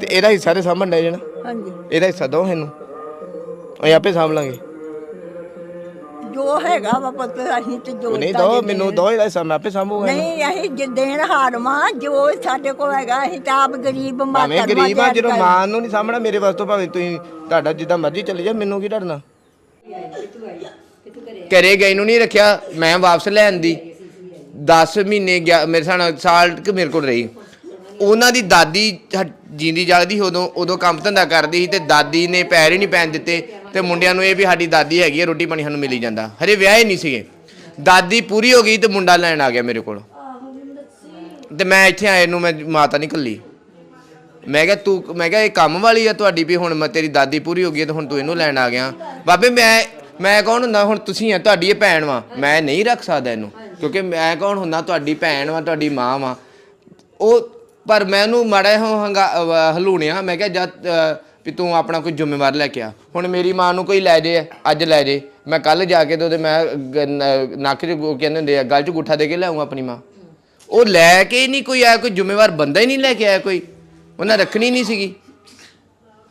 Speaker 1: ਤੇ ਇਹਦਾ ਹਿੱਸਾ ਤੇ ਸਾਂਭਣ ਡੇ ਜਣਾ
Speaker 11: ਹਾਂਜੀ।
Speaker 1: ਇਹਦਾ ਹਿੱਸਾ ਦੋ ਇਹਨੂੰ। ਅਸੀਂ ਆਪੇ ਸਾਂਭ ਲਾਂਗੇ।
Speaker 11: ਜੋ ਹੈਗਾ ਵਾ ਪੁੱਤ ਅਸੀਂ ਤੇ ਜੋ
Speaker 1: ਨਹੀਂ ਦੋ ਮੈਨੂੰ ਦੋ ਇਹਦਾ ਹਿੱਸਾ ਮੈਂ ਆਪੇ ਸਾਂਭੂਗਾ ਇਹਨੂੰ।
Speaker 11: ਨਹੀਂ ਅਸੀਂ ਜਿੱਦੇਨ ਹਾਰਵਾਂ ਜੋ ਸਾਡੇ ਕੋਲ ਹੈਗਾ ਅਸੀਂ ਤਾਂ ਆਪ ਗਰੀਬ
Speaker 1: ਭਾਵੇਂ
Speaker 11: ਮਾਤਰ
Speaker 1: ਗਰੀਬ ਆ ਜਦੋਂ ਮਾਂ ਨੂੰ ਨਹੀਂ ਸਾਹਮਣਾ ਮੇਰੇ ਵਾਸਤੇ ਭਾਵੇਂ ਤੁਸੀਂ ਤੁਹਾਡਾ ਜਿੱਦਾਂ ਮਰਜ਼ੀ ਚੱਲੇ ਜਾ ਮੈਨੂੰ ਕੀ ਡਰਨਾ? ਘਰੇ ਗਈ ਨੂੰ ਨਹੀਂ ਰੱਖਿਆ ਮੈਂ ਵਾਪਸ ਲੈਣ ਦੀ। 10 ਮਹੀਨੇ ਗਿਆ ਮੇਰੇ ਸਾਲ ਸਾਲ ਕਿ ਮੇਰੇ ਕੋਲ ਰਹੀ। ਉਹਨਾਂ ਦੀ ਦਾਦੀ ਹ- ਜਿੰਦੀ ਜਾਗਦੀ ਸੀ ਉਦੋਂ ਉਦੋਂ ਕੰਮ ਧੰਦਾ ਕਰਦੀ ਸੀ ਤੇ ਦਾਦੀ ਨੇ ਪੈਰ ਹੀ ਨਹੀਂ ਪੈਣ ਦਿੱਤੇ। ਤੇ ਮੁੰਡਿਆਂ ਨੂੰ ਇਹ ਵੀ ਸਾਡੀ ਦਾਦੀ ਹੈਗੀ ਹੈ ਰੋਟੀ ਪਾਣੀ ਸਾਨੂੰ ਮਿਲੀ ਜਾਂਦਾ। ਹਰੇ ਵਿਆਹ ਹੀ ਨਹੀਂ ਸੀਗੇ। ਦਾਦੀ ਪੂਰੀ ਹੋ ਗਈ ਤੇ ਮੁੰਡਾ ਲੈਣ ਆ ਗਿਆ ਮੇਰੇ ਕੋਲ। ਤੇ ਮੈਂ ਇੱਥੇ ਆਏ ਨੂੰ ਮੈਂ ਮਾਤਾ ਨਹੀਂ ਕੱਲੀ। ਮੈਂ ਕਿਹਾ, ਤੂੰ ਮੈਂ ਕਿਹਾ, ਇਹ ਕੰਮ ਵਾਲੀ ਆ ਤੁਹਾਡੀ ਵੀ ਹੁਣ ਮੈਂ ਤੇਰੀ ਦਾਦੀ ਪੂਰੀ ਹੋ ਗਈ ਹੈ ਤੇ ਹੁਣ ਤੂੰ ਇਹਨੂੰ ਲੈਣ ਆ ਗਿਆ। ਬਾਬੇ, ਮੈਂ ਮੈਂ ਕੌਣ ਹੁੰਦਾ? ਹੁਣ ਤੁਸੀਂ ਆ, ਤੁਹਾਡੀ ਇਹ ਭੈਣ ਵਾਂ। ਮੈਂ ਨਹੀਂ ਰੱਖ ਸਕਦਾ ਇਹਨੂੰ। ਕਿਉਂਕਿ ਮੈਂ ਕੌਣ ਹੁੰਦਾ? ਤੁਹਾਡੀ ਭੈਣ ਵਾਂ, ਤੁਹਾਡੀ ਮਾਂ ਵਾਂ। ਉਹ, ਪਰ ਮੈਂ ਉਹਨੂੰ ਮਾੜਾ ਜਿਹਾ ਹੰਗਾ ਹਲੂਣਿਆ। ਮੈਂ ਕਿਹਾ ਜਦ ਵੀ ਤੂੰ ਆਪਣਾ ਕੋਈ ਜ਼ਿੰਮੇਵਾਰ ਲੈ ਕੇ ਆ। ਹੁਣ ਮੇਰੀ ਮਾਂ ਨੂੰ ਕੋਈ ਲੈ ਜੇ, ਅੱਜ ਲੈ ਜੇ। ਮੈਂ ਕੱਲ ਜਾ ਕੇ ਤੇ ਉਹਦੇ ਮੈਂ ਗ- ਨ- ਨੱਕ 'ਚ ਉਹ ਕਹਿੰਦੇ ਹੁੰਦੇ ਆ, ਗਲ 'ਚ ਗੁੱਠਾ ਦੇ ਕੇ ਲਿਆਉਂਗਾ ਆਪਣੀ ਮਾਂ। ਉਹ ਲੈ ਕੇ ਹੀ ਨਹੀਂ ਕੋਈ ਆਇਆ, ਕੋਈ ਜ਼ਿੰਮੇਵਾਰ ਬੰਦਾ ਹੀ ਨਹੀਂ ਲੈ ਕੇ ਆਇਆ ਕੋਈ। ਉਹਨਾਂ ਰੱਖਣੀ ਨਹੀਂ ਸੀਗੀ।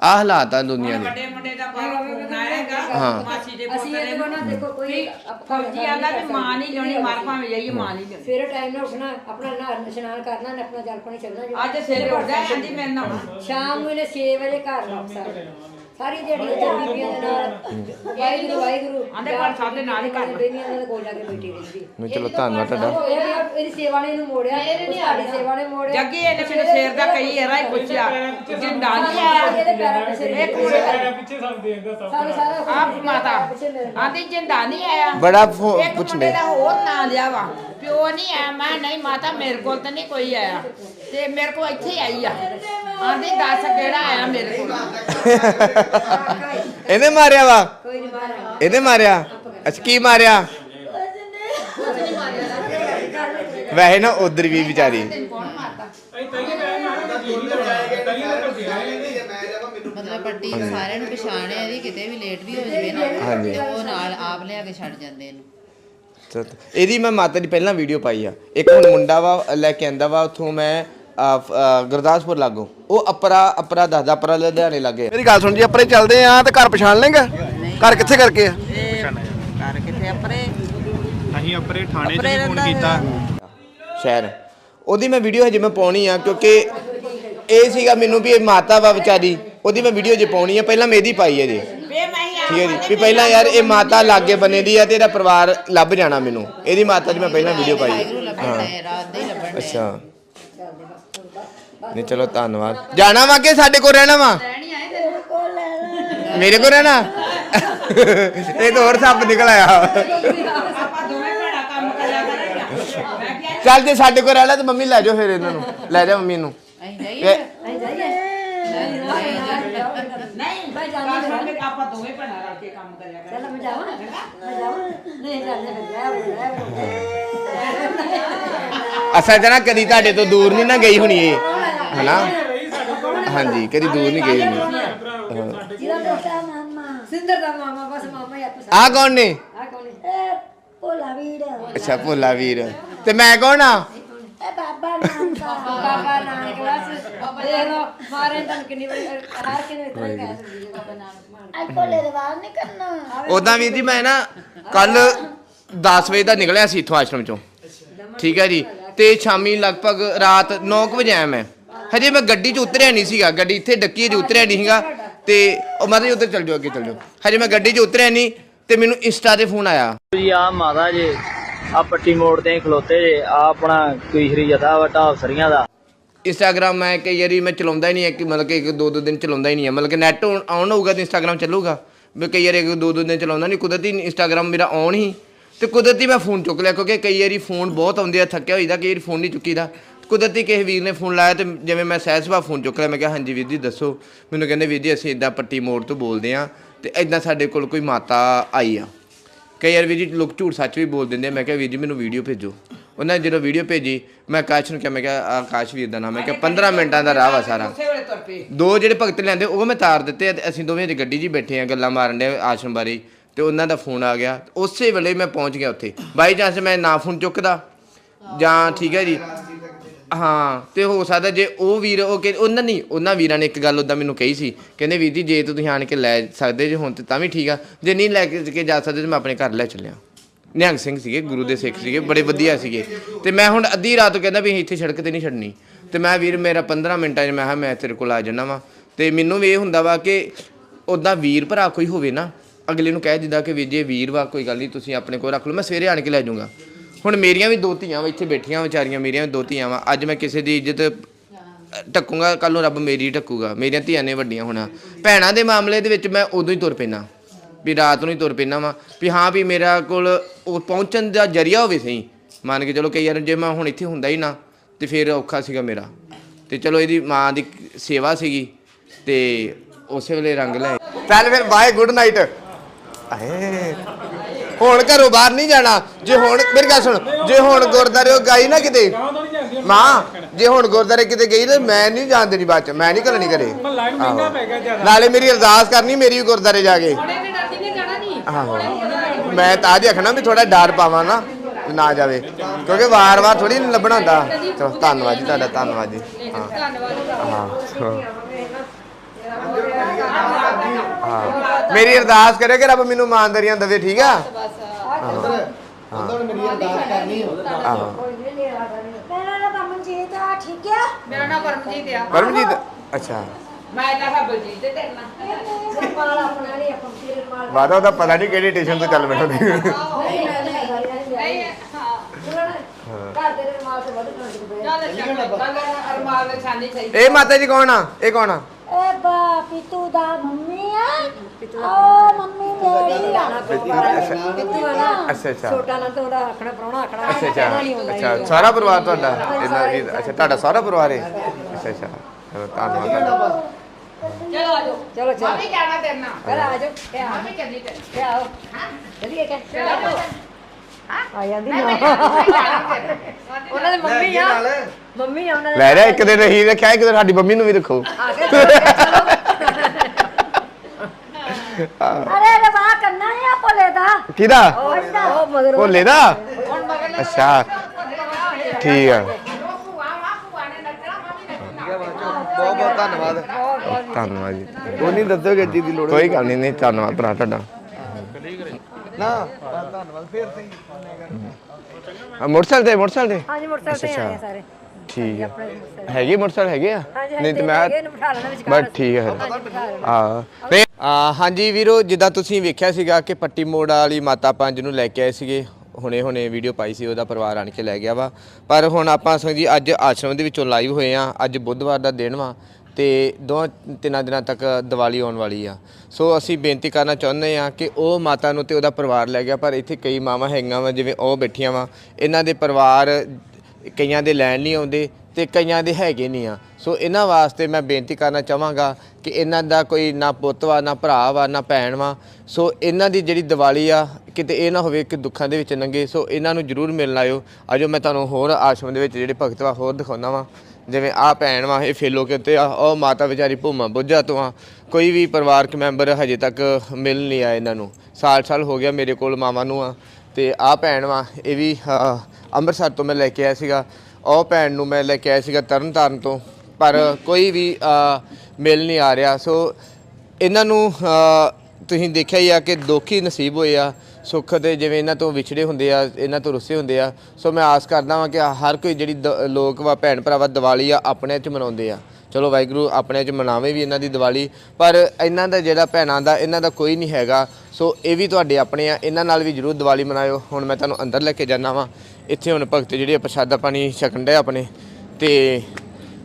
Speaker 1: ਆਹ ਹਾਲਾਤ ਆ ਦੁਨੀਆ ਦੇ।
Speaker 2: ਵੱਡੇ ਮੁੰਡੇ ਦਾ ਬਾਹਰੋਂ ਫੋਨ
Speaker 1: ਹਾਂ।
Speaker 2: ਮਾਸੀ ਦੇ
Speaker 9: ਅਸੀਂ
Speaker 2: ਪੁੱਤਰ
Speaker 9: ਇਹ ਨਾ ਦੇਖੋ ਕੋਈ
Speaker 2: ਫੌਜੀ ਆਂਦਾ ਵੀ ਮਾਂ ਨਹੀਂ ਲਿਆਉਣੀ ਮਰ ਭਾਵੇਂ ਜਾਈਏ ਮਾਂ ਨਹੀਂ ਲਿਆਉਣੀ।
Speaker 9: ਸਵੇਰੇ ਟਾਈਮ ਨਾਲ ਉੱਠਣਾ ਆਪਣਾ ਇਸ਼ਨਾਨ ਕਰਨਾ ਤੇ ਆਪਣਾ ਜਲ ਪਾਣੀ ਛਕਣਾ ਜੋ
Speaker 2: ਅੱਜ ਸਵੇਰੇ ਉੱਠਦਾ ਆਂਦੀ ਮੇਰੇ ਨਾਲ
Speaker 9: ਸ਼ਾਮ ਨੂੰ ਇਹਨੇ 6 ਵਜੇ ਘਰ ਵਾਪਸ ਆ ਜਾਣਾ। ਸਾਰੀ ਦਿਹਾੜੀ ਚੱਲਦੀ ਪਈਆਂ ਦੇ ਨਾਲ ਵਾਹਿਗੁਰੂ ਵਾਹਿਗੁਰੂ
Speaker 2: ਆਂਦੇ ਪਰ ਸਭ ਦੇ ਨਾਲ ਹੀ ਕਰਨਾ।
Speaker 9: ਬੇਨੀਆਂ ਦੇ ਕੋਲ ਜਾ ਕੇ ਬੈਠੀ ਰਹਿੰਦੀ।
Speaker 1: ਨਹੀਂ ਚਲੋ ਧੰਨਵਾਦ ਤੁਹਾਡਾ।
Speaker 9: ਇਹ ਇਹਦੀ ਸੇਵਾ ਨੇ ਇਹਨੂੰ ਮੋੜਿਆ ਸਾਡੀ ਸੇਵਾ ਨੇ ਮੋੜਿਆ।
Speaker 2: ਜੱਗੀ ਇਹਨੇ ਮੈਨੂੰ ਸ਼ੇਰ ਦਾ ਕਈ ਇਹਦਾ ਹੀ ਪੁੱਛਿਆ। ਜਿੰਦਾ ਨਹੀਂ ਆਇਆ
Speaker 9: ਇਹਦੇ ਪੈਰਾਂ ਪਿੱਛੇ
Speaker 2: ਇੱਕ ਮੁੰਡੇ ਦਾ
Speaker 3: ਪਿੱਛੇ ਸਭ ਦੇਖਦਾ ਸਭ
Speaker 2: ਆਪ ਮਾਤਾ ਆਂਦੀ ਜਿੰਦਾ ਨਹੀਂ ਆਇਆ।
Speaker 1: ਬੜਾ ਪੁੱਛਦੇ
Speaker 2: ਦਾ ਹੋਰ ਨਾਂ ਲਿਆ ਵਾ। ਪਿਓ ਨਹੀਂ ਆਇਆ ਮੈਂ ਨਹੀਂ ਮਾਤਾ ਮੇਰੇ ਕੋਲ ਤਾਂ ਨਹੀਂ ਕੋਈ ਆਇਆ। ਤੇ ਮੇਰੇ ਕੋਲ ਇੱਥੇ ਹੀ ਆਈ ਆ। ਆਂਦੀ ਦੱਸ ਕਿਹੜਾ ਆਇਆ ਮੇਰੇ ਕੋਲ?
Speaker 1: ਇਹਨੇ ਮਾਰਿਆ ਵਾ? ਇਹਨੇ ਮਾਰਿਆ? ਅੱਛਾ ਕੀ ਮਾਰਿਆ? ਵੈਸੇ ਨਾ ਉਧਰ ਵੀ ਵਿਚਾਰੀ।
Speaker 4: ਮਤਲਬ ਪੱਟੀ ਸਾਰਿਆਂ ਨੂੰ ਪਛਾਣਿਆ ਇਹਦੀ ਕਿਤੇ ਵੀ ਲੇਟ ਵੀ ਹੋ ਜਵੇ ਨਾ। ਤੇ ਉਹ ਨਾਲ ਆਪ ਲਿਆ ਕੇ ਛੱਡ ਜਾਂਦੇ ਇਹਨੂੰ।
Speaker 1: ਚੱਲ। ਇਹਦੀ ਮੈਂ ਮਾਤਾ ਦੀ ਪਹਿਲਾਂ ਵੀਡੀਓ ਪਾਈ ਆ। ਇੱਕ ਹੁਣ ਮੁੰਡਾ ਵਾ ਲੈ ਕੇ ਆਂਦਾ ਵਾ ਉਥੋਂ ਮੈਂ ਅ, ਫ- ਅ, ਗੁਰਦਾਸਪੁਰ ਲਾਗੋ। ਉਹ ਅਪਰਾ ਅਪਰਾ ਦੱਸਦਾ ਅਪਰਾ ਲੁਧਿਆਣੇ ਲੱਗੇ
Speaker 7: ਮੇਰੀ ਗੱਲ ਸੁਣ ਜੀ ਆਪਰੇ ਚੱਲਦੇ ਆ ਤੇ ਘਰ ਪਛਾਣ ਲੇਗਾ? ਘਰ ਕਿੱਥੇ ਕਰਕੇ ਆ?
Speaker 2: ਕਰ ਕਿਤੇ ਆਪਰੇ
Speaker 5: ਅਸੀਂ ਆਪਣੇ ਥਾਣੇ 'ਚ ਵੀ ਫੋਨ ਕੀਤਾ।
Speaker 1: ਸ਼ਹਿਰ। ਉਹਦੀ ਮੈਂ ਵੀਡੀਓ ਹਜੇ ਮੈਂ ਪਾਉਣੀ ਆ ਕਿਉਂਕਿ ਇਹ ਸੀਗਾ ਮੈਨੂੰ ਵੀ ਇਹ ਮਾਤਾ ਵਾ ਵਿਚਾਰੀ ਉਹਦੀ ਮੈਂ ਵੀਡੀਓ ਜੇ ਪਾਉਣੀ ਆ ਪਹਿਲਾਂ ਮੈਂ ਇਹਦੀ ਪਾਈ ਹੈ ਜੀ।
Speaker 2: ਵੇ ਮੈਂ ਹੀ
Speaker 1: ਠੀਕ ਹੈ ਜੀ। ਵੀ ਪਹਿਲਾਂ ਯਾਰ ਇਹ ਮਾਤਾ ਲਾਗੇ ਬਨੇ ਦੀ ਆ ਤੇ ਇਹਦਾ ਪਰਿਵਾਰ ਲੱਭ ਜਾਣਾ ਮੈਨੂੰ। ਇਹਦੀ ਮਾਤਾ ਦੀ ਮੈਂ ਪਹਿਲਾਂ ਵੀਡੀਓ ਪਾਈ। ਹੈ।
Speaker 4: ਲੱਭਣ ਡਏ ਰਾਤ ਦੇ ਹੀ ਲੱਭਣ ਡਏ
Speaker 1: ਅੱਛਾ। ਨਹੀਂ ਚਲੋ ਧੰਨਵਾਦ। ਜਾਣਾ ਵਾ ਕਿ ਸਾਡੇ ਕੋਲ ਰਹਿਣਾ ਵਾ? ਮੇਰੇ ਕੋਲ ਰਹਿਣਾ? ਇਹ ਤਾਂ ਹੋਰ ਸੱਪ ਨਿਕਲ ਆਇਆ।
Speaker 2: ਆਪਾਂ ਦੋਵੇਂ ਭੈਣਾਂ ਕੰਮ ਕਰਿਆ ਕਰਾਂਗੇ ਮੈਂ ਕਿਹਾ
Speaker 1: ਚੱਲ ਜੇ ਸਾਡੇ ਕੋਲ ਰਹਿਣਾ ਤਾਂ ਮੰਮੀ ਲੈ ਜਾਓ ਫਿਰ ਇਹਨਾਂ ਨੂੰ। ਲੈ ਜਾ ਮੰਮੀ ਨੂੰ।
Speaker 4: ਅਸੀਂ ਜਾਈਏ।
Speaker 1: ਇਹ-
Speaker 9: ਅਸੀਂ ਜਾਈਏ। ਮੈਂ ਜਾਂਦੀ
Speaker 2: ਜਾਂਦੀ ਆਪਾਂ ਦੋਵੇਂ ਭੈਣਾਂ ਰਲ ਕੇ ਕੰਮ ਕਰਿਆ ਕਰਾਂਗੇ।
Speaker 9: ਚੱਲ ਮੈਂ ਜਾਵਾਂ ਮੈਂ ਜਾਵਾਂ ਨਹੀਂ ਜਾਂਦੇ ਫਿਰ ਲੈ ਲੈ
Speaker 1: ਅਸਾਂ ਜਣਾ ਕਦੀ ਤੁਹਾਡੇ ਤੋਂ ਦੂਰ ਨਹੀਂ ਨਾ ਗਈ ਹੋਣੀ ਇਹ। ਹਨਾ? ਹਾਂਜੀ ਕਦੀ ਦੂਰ ਨਹੀਂ ਗਈ ਹੋਣੀ।
Speaker 9: ਜਿਹਦਾ ਦੋਸਤਾ ਮਾਮਾ? ਸਿੰਦਰ ਦਾ ਮਾਮਾ ਬਸ ਮਾਮਾ ਹੀ ਆਪੇ
Speaker 1: ਆ ਕੌਣ ਨੇ?
Speaker 9: ਆ ਕੌਣ ਹੈ ਭੋਲਾ ਵੀਰ
Speaker 1: ਅੱਛਾ ਭੋਲਾ ਵੀਰ। ਤੇ ਮੈਂ ਕੌਣ ਆ?
Speaker 9: ਇਹ ਬਾਬਾ ਨਾਨਕ ਬਾਬਾ ਨਾਨਕ ਬਸ। ਦੇਖ ਲੋ ਮਾਰੇ ਤਾਂ ਕਿੰਨੀ ਵਾਰੀ ਹਰ ਕਿਨੂੰ ਇਤਨਾ ਕਹਿ ਸਕਦੀ ਹੈ ਬਾਬਾ ਨਾਨਕ ਮਾਨ ਅੱਜ ਭੋਲੇ ਦੇ ਵਾਰ ਨਹੀਂ ਕਰਨਾ।
Speaker 1: ਉਦਾਂ ਵੀਰ ਜੀ ਮੈਂ ਨਾ ਕੱਲ 10 ਵਜੇ ਦਾ ਨਿਕਲਿਆ ਸੀ ਇਥੋਂ ਆਸ਼ਰਮ ਚੋਂ। ਠੀਕ ਹੈ ਜੀ। ਤੇ ਸ਼ਾਮੀ ਲਗਭਗ ਰਾਤ 9 ਵਜੇ ਆਇਆ ਮੈਂ। ਹਜੇ ਮੈਂ ਗੱਡੀ 'ਚ ਉਤਰਿਆ ਨਹੀਂ ਸੀਗਾ। ਗੱਡੀ ਇੱਥੇ ਡੱਕੀ 'ਚ ਉਤਰਿਆ ਨਹੀਂ ਸੀਗਾ। ਤੇ ਉਹ ਮਾਤਾ ਜੀ ਉੱਧਰ ਚੱਲ ਜਾਓ ਅੱਗੇ ਚੱਲ ਜਾਓ। ਹਜੇ ਮੈਂ ਗੱਡੀ 'ਚ ਉਤਰਿਆ ਨਹੀਂ ਤੇ ਮੈਨੂੰ ਇੰਸਟਾ ਤੇ ਫੋਨ ਆਇਆ।
Speaker 5: ਜੀ ਆ ਮਾਤਾ ਜੀ। ਆ ਪੱਟੀ ਮੋੜ ਤੇ ਖਲੋਤੇ ਜੇ ਆ ਆਪਣਾ ਕਈਸ਼ਰੀ ਜਥਾ ਵਾ, ਢਾਬ ਸਰੀਆਂ ਦਾ।
Speaker 1: ਇੰਸਟਾਗ੍ਰਾਮ ਮੈਂ ਕਈ ਵਾਰੀ ਮੈਂ ਚਲਾਉਂਦਾ ਹੀ ਨਹੀਂ ਇੱਕ ਮਤਲਬ ਕਿ ਇੱਕ ਦੋ ਦੋ ਦਿਨ ਚਲਾਉਂਦਾ ਹੀ ਨਹੀਂ ਹੈ ਮਤਲਬ ਕਿ ਨੈਟ ਆਨ ਹੋਊਗਾ ਤੇ ਇੰਸਟਾਗ੍ਰਾਮ ਚੱਲੂਗਾ। ਮੈਂ ਕਈ ਵਾਰੀ ਇੱਕ ਦੋ ਦੋ ਦਿਨ ਚਲਾਉਂਦਾ ਨਹੀਂ, ਕੁਦਰਤੀ ਇੰਸਟਾਗ੍ਰਾਮ ਮੇਰਾ ਆਨ ਹੀ। ਤੇ ਕੁਦਰਤੀ ਮੈਂ ਫੋਨ ਚੁੱਕ ਲਿਆ ਕਿਉਂਕਿ ਕਈ ਵਾਰੀ ਫੋਨ ਬਹੁਤ ਆਉਂਦੇ ਆ, ਥੱਕਿਆ ਹੋਈਦਾ, ਕਈ ਵਾਰੀ ਫੋਨ ਨਹੀਂ ਚੁੱਕੀਦਾ। ਕੁਦਰਤੀ ਕਿਸੇ ਵੀਰ ਨੇ ਫੋਨ ਲਾਇਆ ਤੇ ਜਿਵੇਂ ਮੈਂ ਸਹਿਜ ਸਹਿਸਵਾ ਫੋਨ ਚੁੱਕ ਲਿਆ, ਮੈਂ ਕਿਹਾ, ਹਾਂਜੀ ਵੀਰ ਜੀ, ਦੱਸੋ। ਮੈਨੂੰ ਕਹਿੰਦੇ, ਵੀਰ ਜੀ, ਅਸੀਂ ਇਦਾਂ ਪੱਟੀ ਮੋੜ ਤੋਂ ਬੋਲਦੇ ਆ ਤੇ ਇਦਾਂ ਸਾਡੇ ਕੋਲ ਕੋਈ ਮਾਤਾ ਆਈ ਆ। ਕਈ ਵਾਰ ਵੀਰ ਜੀ ਲੋਕ ਝੂਠ ਸੱਚ ਵੀ ਬੋਲ ਦਿੰਦੇ ਆ। ਮੈਂ ਕਿਹਾ ਵੀਰ ਜੀ ਮੈਨੂੰ ਵੀਡੀਓ ਭੇਜੋ। ਉਹਨਾਂ ਨੇ ਜਦੋਂ ਵੀਡੀਓ ਭੇਜੀ ਮੈਂ ਆਕਾਸ਼ ਨੂੰ ਕਿਹਾ ਮੈਂ ਕਿਹਾ ਆਕਾਸ਼ ਵੀਰ ਦਾ ਨਾਮ ਮੈਂ ਕਿਹਾ 15 ਮਿੰਟਾਂ ਦਾ ਰਾਹ ਵਾ ਸਾਰਾ।
Speaker 2: ਉਸੇ ਵੇਲੇ ਤੁਰ ਪਏ
Speaker 1: ਦੋ ਜਿਹੜੇ ਭਗਤ ਲੈਂਦੇ ਉਹ ਮੈਂ ਤਾਰ ਦਿੱਤੇ ਆ ਤੇ ਅਸੀਂ ਦੋਵੇਂ ਹਜੇ ਗੱਡੀ 'ਚ ਹੀ ਬੈਠੇ ਆ ਗੱਲਾਂ ਮਾਰਨ ਦੇ ਆਸ਼ਰਮ ਬਾਰੇ। ਤੇ ਉਹਨਾਂ ਦਾ ਫੋਨ ਆ ਗਿਆ। ਉਸੇ ਵੇਲੇ ਮੈਂ ਪਹੁੰਚ ਗਿਆ ਉੱਥੇ। ਬਾਈ ਚਾਂਸ ਮੈਂ ਨਾ ਫੋਨ ਚੁੱਕਦਾ। ਜਾਂ ਠੀਕ ਹੈ ਜੀ। ਹਾਂ, ਤੇ ਹੋ ਸਕਦਾ ਜੇ ਉਹ ਵੀਰ, ਉਹ ਕਿ, ਉਹਨਾਂ ਨਹੀਂ ਉਹਨਾਂ ਵੀਰਾਂ ਨੇ ਇੱਕ ਗੱਲ ਉਦਾਂ ਮੈਨੂੰ ਕਹੀ ਸੀ, ਕਹਿੰਦੇ ਵੀਰ ਜੀ, ਜੇ ਤੁਸੀਂ ਆਣ ਕੇ ਲੈ ਸਕਦੇ ਜੇ ਹੁਣ ਤੇ ਤਾਂ ਵੀ ਠੀਕ ਆ, ਜੇ ਨਹੀਂ ਲੈ ਕੇ ਜਾ ਸਕਦੇ ਤੇ ਮੈਂ ਆਪਣੇ ਘਰ ਲੈ ਚੱਲਿਆ। ਨਿਹੰਗ ਸਿੰਘ ਸੀਗੇ, ਗੁਰੂ ਦੇ ਸਿੱਖ ਸੀਗੇ, ਬੜੇ ਵਧੀਆ ਸੀਗੇ। ਤੇ ਮੈਂ ਹੁਣ ਅੱਧੀ ਰਾਤ ਨੂੰ ਕਹਿੰਦਾ ਵੀ ਅਸੀਂ ਇੱਥੇ ਸੜਕ ਤੇ ਨਹੀਂ ਛੱਡਣੀ। ਤੇ ਮੈਂ ਵੀਰ, ਮੇਰਾ 15 ਮਿੰਟਾਂ 'ਚ ਮੈਂ ਕਿਹਾ, ਮੈਂ ਤੇਰੇ ਕੋਲ ਆ ਜਾਣਾ ਵਾ। ਤੇ ਮੈਨੂੰ ਵੀ ਇਹ ਹੁੰਦਾ ਵਾ ਕਿ ਉਦਾਂ ਵੀਰ ਭਰਾ ਕੋਈ ਹੋਵੇ ਨਾ, ਅਗਲੇ ਨੂੰ ਕਹਿ ਦਿੰਦਾ ਕਿ ਵੀਰ ਜੇ ਵੀਰ ਵਾ, ਕੋਈ ਗੱਲ ਨਹੀਂ ਤੁਸੀਂ ਆਪਣੇ ਕੋਲ ਰੱਖ ਲਓ, ਮੈਂ ਸਵੇਰੇ ਆਣ ਕੇ ਲੈ ਜਾਊਂਗਾ। ਹੁਣ ਮੇਰੀਆਂ ਵੀ ਦੋ ਧੀਆਂ ਵਾ, ਇੱਥੇ ਬੈਠੀਆਂ ਵਿਚਾਰੀਆਂ, ਮੇਰੀਆਂ ਵੀ ਦੋ ਧੀਆਂ ਵਾ। ਅੱਜ ਮੈਂ ਕਿਸੇ ਦੀ ਇੱਜ਼ਤ ਟੱਕੂਗਾ ਕੱਲ ਨੂੰ ਰੱਬ ਮੇਰੀ ਟੱਕੂਗਾ। ਮੇਰੀਆਂ ਧੀਆਂ ਨੇ ਵੱਡੀਆਂ ਹੋਣਾ। ਭੈਣਾਂ ਦੇ ਮਾਮਲੇ ਦੇ ਵਿੱਚ ਮੈਂ ਉਦੋਂ ਹੀ ਤੁਰ ਪੈਣਾ ਵੀ ਰਾਤ ਨੂੰ ਹੀ ਤੁਰ ਪੈਣਾ ਵਾ। ਵੀ ਹਾਂ ਵੀ ਮੇਰਾ ਕੋਲ ਉਹ ਪਹੁੰਚਣ ਦਾ ਜਰੀਆ ਹੋਵੇ ਸਹੀ। ਮੰਨ ਕੇ ਚਲੋ ਕਈ ਯਾਰ ਜੇ ਮੈਂ ਹੁਣ ਇੱਥੇ ਹੁੰਦਾ ਹੀ ਨਾ, ਤੇ ਫਿਰ ਔਖਾ ਸੀਗਾ ਮੇਰਾ। ਤੇ ਚਲੋ ਇਹਦੀ ਮਾਂ ਦੀ ਸੇਵਾ ਸੀਗੀ, ਤੇ ਉਸੇ ਵੇਲੇ ਰੰਗ ਲੈ ਚੱਲ ਫਿਰ ਬਾਏ ਗੁੱਡ ਨਾਈਟ ਆਏ। ਹੁਣ ਘਰੋਂ ਬਾਹਰ ਨਹੀਂ ਜਾਣਾ। ਜੇ ਹੁਣ ਮੇਰੀ ਗੱਲ ਸੁਣ ਜੇ ਹੁਣ ਗੁਰਦਾਰੇ ਉਹ ਗਈ ਨਾ ਕਿਤੇ ਮਾਂ ਜੇ ਹੁਣ ਗੁਰਦਾਰੇ ਕਿਤੇ ਗਈ ਨਾ ਮੈਂ ਨਹੀਂ ਜਾਣ ਦੇਣੀ ਬਾਅਦ ਚ ਮੈਂ ਨਹੀਂ ਕਰਨੀ ਕਰੇ ਨਾਲੇ ਮੇਰੀ ਅਰਦਾਸ ਕਰਨੀ ਮੇਰੀ ਵੀ ਗੁਰਦਾਰੇ ਜਾ ਕੇ।
Speaker 10: ਉਹਨੇ ਤੇ ਡਰਦੀ ਨੇ ਜਾਣਾ ਨਹੀਂ
Speaker 1: ਆਹੋ। ਮੈਂ ਤਾਂ ਅੱਜ ਆਖਣਾ ਵੀ ਥੋੜਾ ਡਰ ਪਾਵਾਂ ਨਾ ਨਾ ਜਾਵੇ। ਕਿਉਂਕਿ ਵਾਰ-ਵਾਰ ਥੋੜੀ ਲੱਭਣਾ ਹੁੰਦਾ। ਚਲੋ ਧੰਨਵਾਦ ਜੀ ਤੁਹਾਡਾ ਧੰਨਵਾਦ ਜੀ। ਹਾਂ।
Speaker 10: ਧੰਨਵਾਦ
Speaker 1: ਹਾਂ। ਮੇਰੀ ਅਰਦਾਸ ਕਰਿਓ ਕਿ ਰੱਬ ਮੈਨੂੰ ਇਮਾਨਦਾਰੀਆਂ ਦੇਵੇ ਠੀਕ ਆ?
Speaker 6: ਉਹਨਾਂ ਨੇ ਮੇਰੀ ਅਰਦਾਸ ਕਰਨੀ
Speaker 9: ਮੇਰਾ ਨਾਮ ਆ ਠੀਕ ਆ?
Speaker 10: ਮੇਰਾ ਨਾਮ ਪਰਮਜੀਤ ਆ।
Speaker 1: ਪਰਮਜੀਤ ਅੱਛਾ।
Speaker 2: ਮੈਂ ਤਾਂ ਹਾਂ ਬਲਜੀਤ ਤੇ ਤੇਰੇ ਨਾਲ।
Speaker 9: ਇਹ ਰਮਾਲ ਆਪਣਾ ਨਹੀਂ ਆਪਾਂ ਫਿਰ ਰਮਾਲ
Speaker 1: ਵਾਦਾ ਉਹਦਾ ਪਤਾ ਨਹੀਂ ਕਿਹੜੀ ਸਟੇਸ਼ਨ ਤੋਂ ਚੱਲ ਬੈਠਾ
Speaker 9: ਨਹੀਂ ਮੈਂ ਨਹੀਂ
Speaker 10: ਨਹੀਂ
Speaker 9: ਘਰ ਦੇ ਰਮਾਲ ਤੇ ਵੱਧ
Speaker 1: ਇਹ ਮਾਤਾ ਜੀ ਕੌਣ ਆ? ਇਹ ਕੌਣ ਆ?
Speaker 9: ਏ ਬਾ ਪਿੱਤੂ ਦਾ ਮੰਮੀ ਆ। ਮੰਮੀ ਮੇਰੀ ਆ।
Speaker 1: ਅੱਛਾ ਅੱਛਾ।
Speaker 9: ਛੋਟਾ ਨਾ ਤੋਂ ਦਾ ਆਖਣਾ ਪਰਾਉਣਾ ਆਖਣਾ
Speaker 1: ਅੱਛਾ ਅੱਛਾ।
Speaker 9: ਕਹਿਣਾ ਨਹੀਂ ਹੁੰਦਾ
Speaker 1: ਅੱਛਾ ਸਾਰਾ ਪਰਿਵਾਰ ਤੁਹਾਡਾ ਇਹਨਾਂ ਵੀ ਅੱਛਾ ਤੁਹਾਡਾ ਸਾਰਾ ਪਰਿਵਾਰ ਹੈ? ਅੱਛਾ ਅੱਛਾ। ਚਲੋ ਧੰਨਵਾਦ। ਤੁਹਾਡਾ
Speaker 2: ਚਲੋ ਆਜੋ
Speaker 9: ਚਲੋ
Speaker 2: ਮੈਂ
Speaker 9: ਚਲੋ
Speaker 2: ਵੀ ਜਾਣਾ ਤੇਰੇ ਨਾਲ।
Speaker 9: ਕਰ ਆ ਜਾਓ। ਇਹ ਆ
Speaker 2: ਮੈਂ ਵੀ ਚੱਲੀ ਤੇ
Speaker 9: ਇਹ ਆਓ ਚਲੀਏ ਕਿ
Speaker 2: ਚਲੋ
Speaker 9: ਆ ਜਾਂਦੀ
Speaker 2: ਮੈਂ
Speaker 9: ਨਾ।
Speaker 2: ਵੀ ਜਾਣਾ ਤੇਰੇ
Speaker 9: ਉਹਨਾਂ ਦੀ ਮੰਮੀ ਆ। ਮੰਮੀ ਆ ਉਹਨਾਂ ਦੇ
Speaker 1: ਲੈ ਜਾ ਇੱਕ ਦਿਨ ਅਸੀਂ ਰੱਖਿਆ ਇੱਕ ਦਿਨ ਸਾਡੀ ਮੰਮੀ ਨੂੰ ਵੀ ਰੱਖੋ।
Speaker 9: ਆ ਕੇ ਚਲੋ। ਅਰੇ ਇਹ ਬਾਹ ਕਰਨਾ ਹੈ ਭੋਲੇ ਦਾ।
Speaker 1: ਕਿਹਦਾ?
Speaker 9: ਉਹ ਮਗਰ
Speaker 1: ਭੋਲੇ ਦਾ? ਅੱਛਾ। ਠੀਕ ਆ।
Speaker 7: ਬਹੁਤ ਬਹੁਤ ਧੰਨਵਾਦ।
Speaker 1: ਧੰਨਵਾਦ ਜੀ।
Speaker 7: ਉਹ ਨਹੀਂ ਦੱਸੋਗੇ ਜੀ ਦੀ ਲੋੜ
Speaker 1: ਕੋਈ ਗੱਲ ਨਹੀਂ ਨਹੀਂ ਧੰਨਵਾਦ ਭਰਾ ਤੁਹਾਡਾ।
Speaker 7: ਨਾ ਧੰਨਵਾਦ ਫੇਰ ਸਹੀ।
Speaker 1: ਆ, ਮੋਟਰਸਾਈਕਲ ਤੇ ਮੋਟਰਸਾਈਕਲ ਤੇ?
Speaker 9: ਹਾਂਜੀ ਮੋਟਰਸਾਈਕਲ ਤੇ ਆਏ ਸਾਰੇ।
Speaker 1: ਠੀਕ ਹੈ ਹੈਗੇ ਮੋਟਰਸਾਈਕਲ ਹੈਗੇ ਆ? ਨਹੀਂ ਤੇ ਮੈਂ ਬਸ ਠੀਕ ਹੈ। ਹਾਂ ਤੇ ਹਾਂਜੀ ਵੀਰੋ ਜਿੱਦਾਂ ਤੁਸੀਂ ਵੇਖਿਆ ਸੀਗਾ ਕਿ ਪੱਟੀ ਮੋੜ ਵਾਲੀ ਮਾਤਾ ਪੰਜ ਨੂੰ ਲੈ ਕੇ ਆਏ ਸੀਗੇ ਹੁਣੇ ਹੁਣੇ ਵੀਡੀਓ ਪਾਈ ਸੀ ਉਹਦਾ ਪਰਿਵਾਰ ਆਣ ਕੇ ਲੈ ਗਿਆ ਵਾ। ਪਰ ਹੁਣ ਆਪਾਂ ਸੰਗ ਜੀ ਅੱਜ ਆਸ਼ਰਮ ਦੇ ਵਿੱਚੋਂ ਲਾਈਵ ਹੋਏ ਆ ਅੱਜ ਬੁੱਧਵਾਰ ਦਾ ਦਿਨ ਵਾ ਤੇ ਦੋ ਤਿੰਨਾਂ ਦਿਨਾਂ ਤੱਕ ਦੀਵਾਲੀ ਆਉਣ ਵਾਲੀ ਆ। ਸੋ ਅਸੀਂ ਬੇਨਤੀ ਕਰਨਾ ਚਾਹੁੰਦੇ ਆ ਕਿ ਉਹ ਮਾਤਾ ਨੂੰ ਤੇ ਉਹਦਾ ਪਰਿਵਾਰ ਲੈ ਗਿਆ ਪਰ ਇੱਥੇ ਕਈ ਮਾਵਾਂ ਹੈਗੀਆਂ ਵਾ ਜਿਵੇਂ ਉਹ ਬੈਠੀਆਂ ਵਾ। ਇਹਨਾਂ ਦੇ ਪਰਿਵਾਰ ਕਈਆਂ ਦੇ ਲੈਣ ਨਹੀਂ ਆਉਂਦੇ ਤੇ ਕਈਆਂ ਦੇ ਹੈਗੇ ਨਹੀਂ ਆ। ਸੋ ਇਹਨਾਂ ਵਾਸਤੇ ਮੈਂ ਬੇਨਤੀ ਕਰਨਾ ਚਾਹਾਂਗਾ ਕਿ ਇਹਨਾਂ ਦਾ ਕੋਈ ਨਾ ਪੁੱਤ ਵਾ, ਨਾ ਭਰਾ ਵਾ, ਨਾ ਭੈਣ ਵਾ। ਸੋ ਇਹਨਾਂ ਦੀ ਜਿਹੜੀ ਦੀਵਾਲੀ ਆ, ਕਿਤੇ ਇਹ ਨਾ ਹੋਵੇ ਕਿ ਦੁੱਖਾਂ ਦੇ ਵਿੱਚ ਲੰਘੇ ਸੋ ਇਹਨਾਂ ਨੂੰ ਜਰੂਰ ਮਿਲਣ ਆਇਓ। ਅਜੋ ਮੈਂ ਤੁਹਾਨੂੰ ਹੋਰ ਆਸ਼ਰਮ ਦੇ ਵਿੱਚ ਜਿਹੜੇ ਭਗਤ ਵਾ, ਹੋਰ ਦਿਖਾਉਂਦਾ ਵਾਂ। ਜਿਵੇਂ ਆ ਭੈਣ ਵਾ, ਇਹ ਫੇਲੋ ਕੇ ਉੱਤੇ ਆ, ਉਹ ਮਾਤਾ ਵਿਚਾਰੀ ਭੂਮਾ ਬੁੱਝਾ ਤੋਂ ਆ। ਕੋਈ ਵੀ ਪਰਿਵਾਰਕ ਮੈਂਬਰ ਹਜੇ ਤੱਕ ਮਿਲ ਨਹੀਂ ਆਇਆ ਇਹਨਾਂ ਨੂੰ। ਸਾਲ ਸਾਲ ਹੋ ਗਿਆ ਮੇਰੇ ਕੋਲ ਮਾਵਾਂ ਨੂੰ ਆ, ਤੇ ਆ ਭੈਣ ਵਾ, ਇਹ ਵੀ ਅੰਮ੍ਰਿਤਸਰ ਤੋਂ ਮੈਂ ਲੈ ਕੇ ਆਇਆ ਸੀਗਾ। ਉਹ ਭੈਣ ਨੂੰ ਮੈਂ ਲੈ ਕੇ ਆਇਆ ਸੀਗਾ ਤਰਨਤਾਰਨ ਤੋਂ। ਪਰ ਕੋਈ ਵੀ ਮਿਲ ਨਹੀਂ ਆ ਰਿਹਾ। ਸੋ ਇਹਨਾਂ ਨੂੰ ਤੁਸੀਂ ਦੇਖਿਆ ਹੀ ਆ ਕਿ ਦੁੱਖ ਹੀ ਨਸੀਬ ਹੋਏ ਆ। ਸੁੱਖ ਦੇ ਜਿਵੇਂ ਇਹਨਾਂ ਤੋਂ ਵਿਛੜੇ ਹੁੰਦੇ ਆ, ਇਹਨਾਂ ਤੋਂ ਰੁੱਸੇ ਹੁੰਦੇ ਆ। ਸੋ ਮੈਂ ਆਸ ਕਰਦਾ ਹਾਂ ਕਿ ਹਰ ਕੋਈ ਜਿਹੜੀ ਦ- ਲੋਕ ਵਾ, ਭੈਣ ਭਰਾਵਾ, ਦੀਵਾਲੀ ਆ, ਆਪਣੇ ਚ ਮਨਾਉਂਦੇ ਆ। ਚਲੋ ਵਾਹਿਗੁਰੂ ਆਪਣੇ ਚ ਮਨਾਵੇ ਵੀ ਇਹਨਾਂ ਦੀ ਦੀਵਾਲੀ। ਪਰ ਇਹਨਾਂ ਦਾ ਜਿਹੜਾ ਭੈਣਾਂ ਦਾ, ਇਹਨਾਂ ਦਾ ਕੋਈ ਨਹੀਂ ਹੈਗਾ। ਸੋ ਇਹ ਵੀ ਤੁਹਾਡੇ ਆਪਣੇ ਆ। ਇਹਨਾਂ ਨਾਲ ਵੀ ਜਰੂਰ ਦੀਵਾਲੀ ਮਨਾਇਓ। ਹੁਣ ਮੈਂ ਤੁਹਾਨੂੰ ਅੰਦਰ ਲੈ ਕੇ ਜਾਣਾ ਵਾਂ। ਇੱਥੇ ਹੁਣ ਭਗਤ ਜਿਹੜੇ ਪ੍ਰਸ਼ਾਦਾ ਪਾਣੀ ਛਕਣ ਦੇ ਆਪਣੇ ਤੇ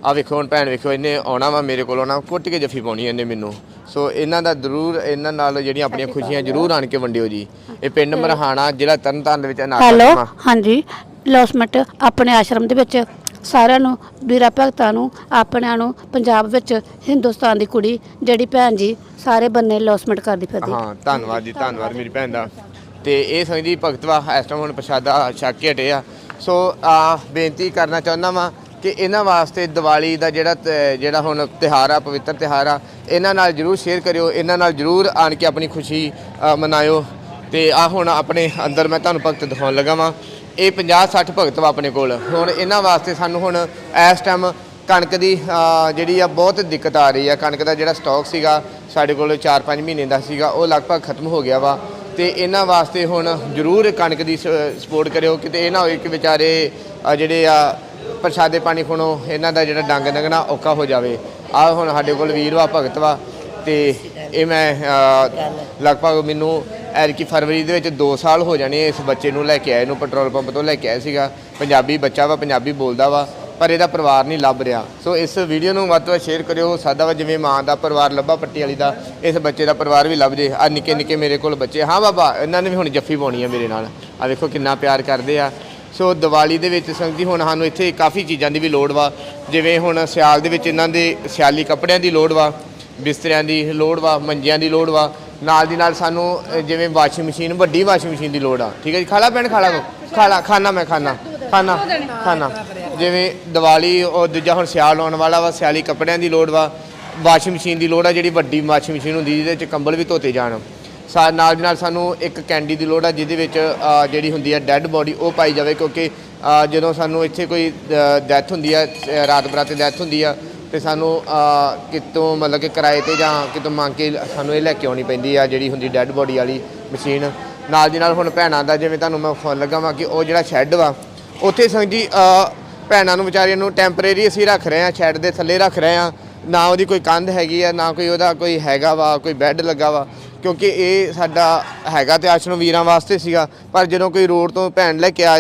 Speaker 1: ਆ ਵੇਖੋ ਹੁਣ ਭੈਣ ਵੇਖੋ ਇਹਨੇ ਆਉਣਾ ਵਾ ਮੇਰੇ ਕੋਲ ਆਉਣਾ ਕੁੱਟ ਕੇ ਜੱਫੀ ਪਾਉਣੀ ਇਹਨੇ ਮੈਨੂੰ। ਸੋ ਇਹਨਾਂ ਦਾ ਜ਼ਰੂਰ ਇਹਨਾਂ ਨਾਲ ਜਿਹੜੀਆਂ ਆਪਣੀਆਂ ਖੁਸ਼ੀਆਂ ਜ਼ਰੂਰ ਆਣ ਕੇ ਵੰਡਿਓ ਜੀ। ਇਹ ਪਿੰਡ ਮਰਹਾਣਾ ਜ਼ਿਲ੍ਹਾ ਤਰਨਤਾਰਨ ਦੇ ਵਿੱਚ ਅਨਾਥ
Speaker 12: ਹੈਲੋ
Speaker 1: ਆ।
Speaker 12: ਹਾਂਜੀ ਲੌਸਮਟ ਆਪਣੇ ਆਸ਼ਰਮ ਦੇ ਵਿੱਚ ਸਾਰਿਆਂ ਨੂੰ ਵੀਰਾ ਭਗਤਾਂ ਨੂੰ ਆਪਣਿਆਂ ਨੂੰ ਪੰਜਾਬ ਵਿੱਚ ਹਿੰਦੁਸਤਾਨ ਦੀ ਕੁੜੀ ਜਿਹੜੀ ਭੈਣ ਜੀ ਸਾਰੇ ਬੰਨੇ ਲੌਸਮਟ ਕਰਦੀ ਫਿਰਦੀ।
Speaker 1: ਹਾਂ ਧੰਨਵਾਦ ਜੀ ਧੰਨਵਾਦ ਮੇਰੀ ਭੈਣ ਦਾ। ਤੇ ਇਹ ਸਮਝੀ ਭਗਤ ਵਾ ਇਸ ਟਾਈਮ ਹੁਣ ਪ੍ਰਸ਼ਾਦਾ ਛਕ ਕੇ ਹਟੇ ਆ। ਸੋ ਆ, ਬੇਨਤੀ ਕਰਨਾ ਚਾਹੁੰਦਾ ਵਾਂ ਕਿ ਇਹਨਾਂ ਵਾਸਤੇ ਦੀਵਾਲੀ ਦਾ ਜਿਹੜਾ ਤ- ਜਿਹੜਾ ਹੁਣ ਤਿਹਾਰ ਆ, ਪਵਿੱਤਰ ਤਿਹਾਰ ਆ, ਇਹਨਾਂ ਨਾਲ ਜਰੂਰ ਸ਼ੇਅਰ ਕਰਿਓ, ਇਹਨਾਂ ਨਾਲ ਜਰੂਰ ਆਣ ਕੇ ਆਪਣੀ ਖੁਸ਼ੀ ਮਨਾਇਓ। ਤੇ ਆ ਹੁਣ ਆਪਣੇ ਅੰਦਰ ਮੈਂ ਤੁਹਾਨੂੰ ਭਗਤ ਦਿਖਾਉਣ ਲੱਗਾ ਵਾਂ। ਇਹ 50 60 ਭਗਤ ਵਾ ਆਪਣੇ ਕੋਲ। ਹੁਣ ਇਹਨਾਂ ਵਾਸਤੇ ਸਾਨੂੰ ਹੁਣ ਇਸ ਟਾਈਮ ਕਣਕ ਦੀ ਜਿਹੜੀ ਆ, ਬਹੁਤ ਦਿੱਕਤ ਆ ਰਹੀ ਆ। ਕਣਕ ਦਾ ਜਿਹੜਾ ਸਟਾਕ ਸੀਗਾ, ਸਾਡੇ ਕੋਲ 4-5 ਮਹੀਨੇ ਦਾ ਸੀਗਾ, ਉਹ ਲਗਭਗ ਖਤਮ ਹੋ ਗਿਆ ਵਾ। ਤੇ ਇਹਨਾਂ ਵਾਸਤੇ ਹੁਣ ਜ਼ਰੂਰ ਕਣਕ ਦੀ ਸਪੋਰਟ ਕਰਿਓ, ਕਿਤੇ ਇਹ ਨਾ ਹੋਏ ਕਿ ਵਿਚਾਰੇ ਜਿਹੜੇ ਆ ਪ੍ਰਸ਼ਾਦੇ ਪਾਣੀ ਖੁਣੋ, ਇਹਨਾਂ ਦਾ ਜਿਹੜਾ ਡੰਗ ਲੰਘਣਾ ਔਖਾ ਹੋ ਜਾਵੇ। ਆ ਹੁਣ ਸਾਡੇ ਕੋਲ ਵੀਰ ਵਾ, ਭਗਤ ਵਾ, ਤੇ ਇਹ ਮੈਂ ਲਗਭਗ ਮੈਨੂੰ ਐਰਕੀ ਫਰਵਰੀ ਦੇ ਵਿੱਚ 2 ਸਾਲ ਹੋ ਜਾਣੇ ਇਸ ਬੱਚੇ ਨੂੰ ਲੈ ਕੇ ਆਏ ਨੂੰ, ਪੈਟਰੋਲ ਪੰਪ ਤੋਂ ਲੈ ਕੇ ਆਇਆ ਸੀਗਾ। ਪੰਜਾਬੀ ਬੱਚਾ ਵਾ, ਪੰਜਾਬੀ ਬੋਲਦਾ ਵਾ। ਪਰ ਇਹਦਾ ਪਰਿਵਾਰ ਨਹੀਂ ਲੱਭ ਰਿਹਾ। ਸੋ ਇਸ ਵੀਡੀਓ ਨੂੰ ਵੱਧ ਤੋਂ ਵੱਧ ਸ਼ੇਅਰ ਕਰਿਓ। ਸਾਦਾ ਵਾ ਜਿਵੇਂ ਮਾਂ ਦਾ ਪਰਿਵਾਰ ਲੱਭਾ, ਪੱਟੀ ਵਾਲੀ ਦਾ, ਇਸ ਬੱਚੇ ਦਾ ਪਰਿਵਾਰ ਵੀ ਲੱਭ ਜੇ। ਆ ਨਿੱਕੇ ਨਿੱਕੇ ਮੇਰੇ ਕੋਲ ਬੱਚੇ। ਹਾਂ ਬਾਬਾ, ਇਹਨਾਂ ਨੇ ਵੀ ਹੁਣ ਜੱਫੀ ਪਾਉਣੀ ਆ ਮੇਰੇ ਨਾਲ। ਆ ਵੇਖੋ ਕਿੰਨਾ ਪਿਆਰ ਕਰਦੇ ਆ। ਸੋ ਦੀਵਾਲੀ ਦੇ ਵਿੱਚ ਸੰਗਤੀ ਹੁਣ ਸਾਨੂੰ ਇੱਥੇ ਕਾਫੀ ਚੀਜ਼ਾਂ ਦੀ ਵੀ ਲੋੜ ਵਾ। ਜਿਵੇਂ ਹੁਣ ਸਿਆਲ ਦੇ ਵਿੱਚ ਇਹਨਾਂ ਦੇ ਸਿਆਲੀ ਕੱਪੜਿਆਂ ਦੀ ਲੋੜ ਵਾ, ਬਿਸਤਰਿਆਂ ਦੀ ਲੋੜ ਵਾ, ਮੰਜਿਆਂ ਦੀ ਲੋੜ ਵਾ। ਨਾਲ ਦੀ ਨਾਲ ਸਾਨੂੰ ਜਿਵੇਂ ਵਾਸ਼ਿੰਗ ਮਸ਼ੀਨ, ਵੱਡੀ ਵਾਸ਼ਿੰਗ ਮਸ਼ੀਨ ਦੀ ਲੋੜ ਆ। ਠੀਕ ਹੈ ਜੀ? ਖਾਲਾ ਪੈਣ ਖਾਲਾ ਖਾਲਾ ਖਾਣਾ ਮੈਂ ਖਾਣਾ ਖਾਣਾ ਖਾਣਾ ਜਿਵੇਂ ਦੀਵਾਲੀ, ਉਹ ਦੂਜਾ ਹੁਣ ਸਿਆਲ ਆਉਣ ਵਾਲਾ ਵਾ, ਸਿਆਲੀ ਕੱਪੜਿਆਂ ਦੀ ਲੋੜ ਵਾ, ਵਾਸ਼ਿੰਗ ਮਸ਼ੀਨ ਦੀ ਲੋੜ ਆ, ਜਿਹੜੀ ਵੱਡੀ ਵਾਸ਼ਿੰਗ ਮਸ਼ੀਨ ਹੁੰਦੀ, ਜਿਹਦੇ 'ਚ ਕੰਬਲ ਵੀ ਧੋਤੇ ਜਾਣ। ਸਾ, ਨਾਲ ਦੀ ਨਾਲ ਸਾਨੂੰ ਇੱਕ ਕੈਂਡੀ ਦੀ ਲੋੜ ਆ, ਜਿਹਦੇ ਵਿੱਚ ਜਿਹੜੀ ਹੁੰਦੀ ਆ ਡੈੱਡ ਬੋਡੀ, ਉਹ ਪਾਈ ਜਾਵੇ, ਕਿਉਂਕਿ ਜਦੋਂ ਸਾਨੂੰ ਇੱਥੇ ਕੋਈ ਡੈਥ ਹੁੰਦੀ ਆ ਰਾਤ ਬਰਾਤੇ ਡੈਥ ਹੁੰਦੀ ਆ, ਤੇ ਸਾਨੂੰ ਕਿਤੋਂ ਮਤਲਬ ਕਿ ਕਿਰਾਏ ਤੇ ਜਾਂ ਕਿਤੋਂ ਮੰਗ ਕੇ ਸਾਨੂੰ ਇਹ ਲੈ ਕੇ ਆਉਣੀ ਪੈਂਦੀ ਆ, ਜਿਹੜੀ ਹੁੰਦੀ ਡੈੱਡ ਬੋਡੀ ਵਾਲੀ ਮਸ਼ੀਨ। ਨਾਲ ਦੀ ਨਾਲ ਹੁਣ ਭੈਣਾਂ ਦਾ, ਜਿਵੇਂ ਤੁਹਾਨੂੰ ਮੈਂ ਫੋਨ ਲੱਗਾ ਵਾਂ ਕਿ ਉਹ ਜਿਹੜਾ ਸ਼ੈੱਡ ਵਾ, ਉੱਥੇ ਸੰਗ ਜੀ ਭੈਣਾਂ ਨੂੰ ਵਿਚਾਰੀਆਂ ਨੂੰ ਟੈਂਪਰੇਰੀ ਅਸੀਂ ਰੱਖ ਰਹੇ ਹਾਂ ਸ਼ੈੱਡ ਦੇ ਥੱਲੇ ਰੱਖ ਰਹੇ ਹਾਂ। ਨਾ ਉਹਦੀ ਕੋਈ ਕੰਧ ਹੈਗੀ ਆ, ਨਾ ਕੋਈ ਉਹਦਾ ਕੋਈ ਹੈਗਾ ਵਾ, ਕੋਈ ਬੈੱਡ ਲੱਗਾ ਵਾ। ਕਿਉਂਕਿ ਇਹ ਸਾਡਾ ਹੈਗਾ ਤੇ ਆਸ਼ਰਮ ਵੀਰਾਂ ਵਾਸਤੇ ਸੀਗਾ, ਪਰ ਜਦੋਂ ਕੋਈ ਰੋਡ ਤੋਂ ਭੈਣ ਲੈ ਕੇ ਆ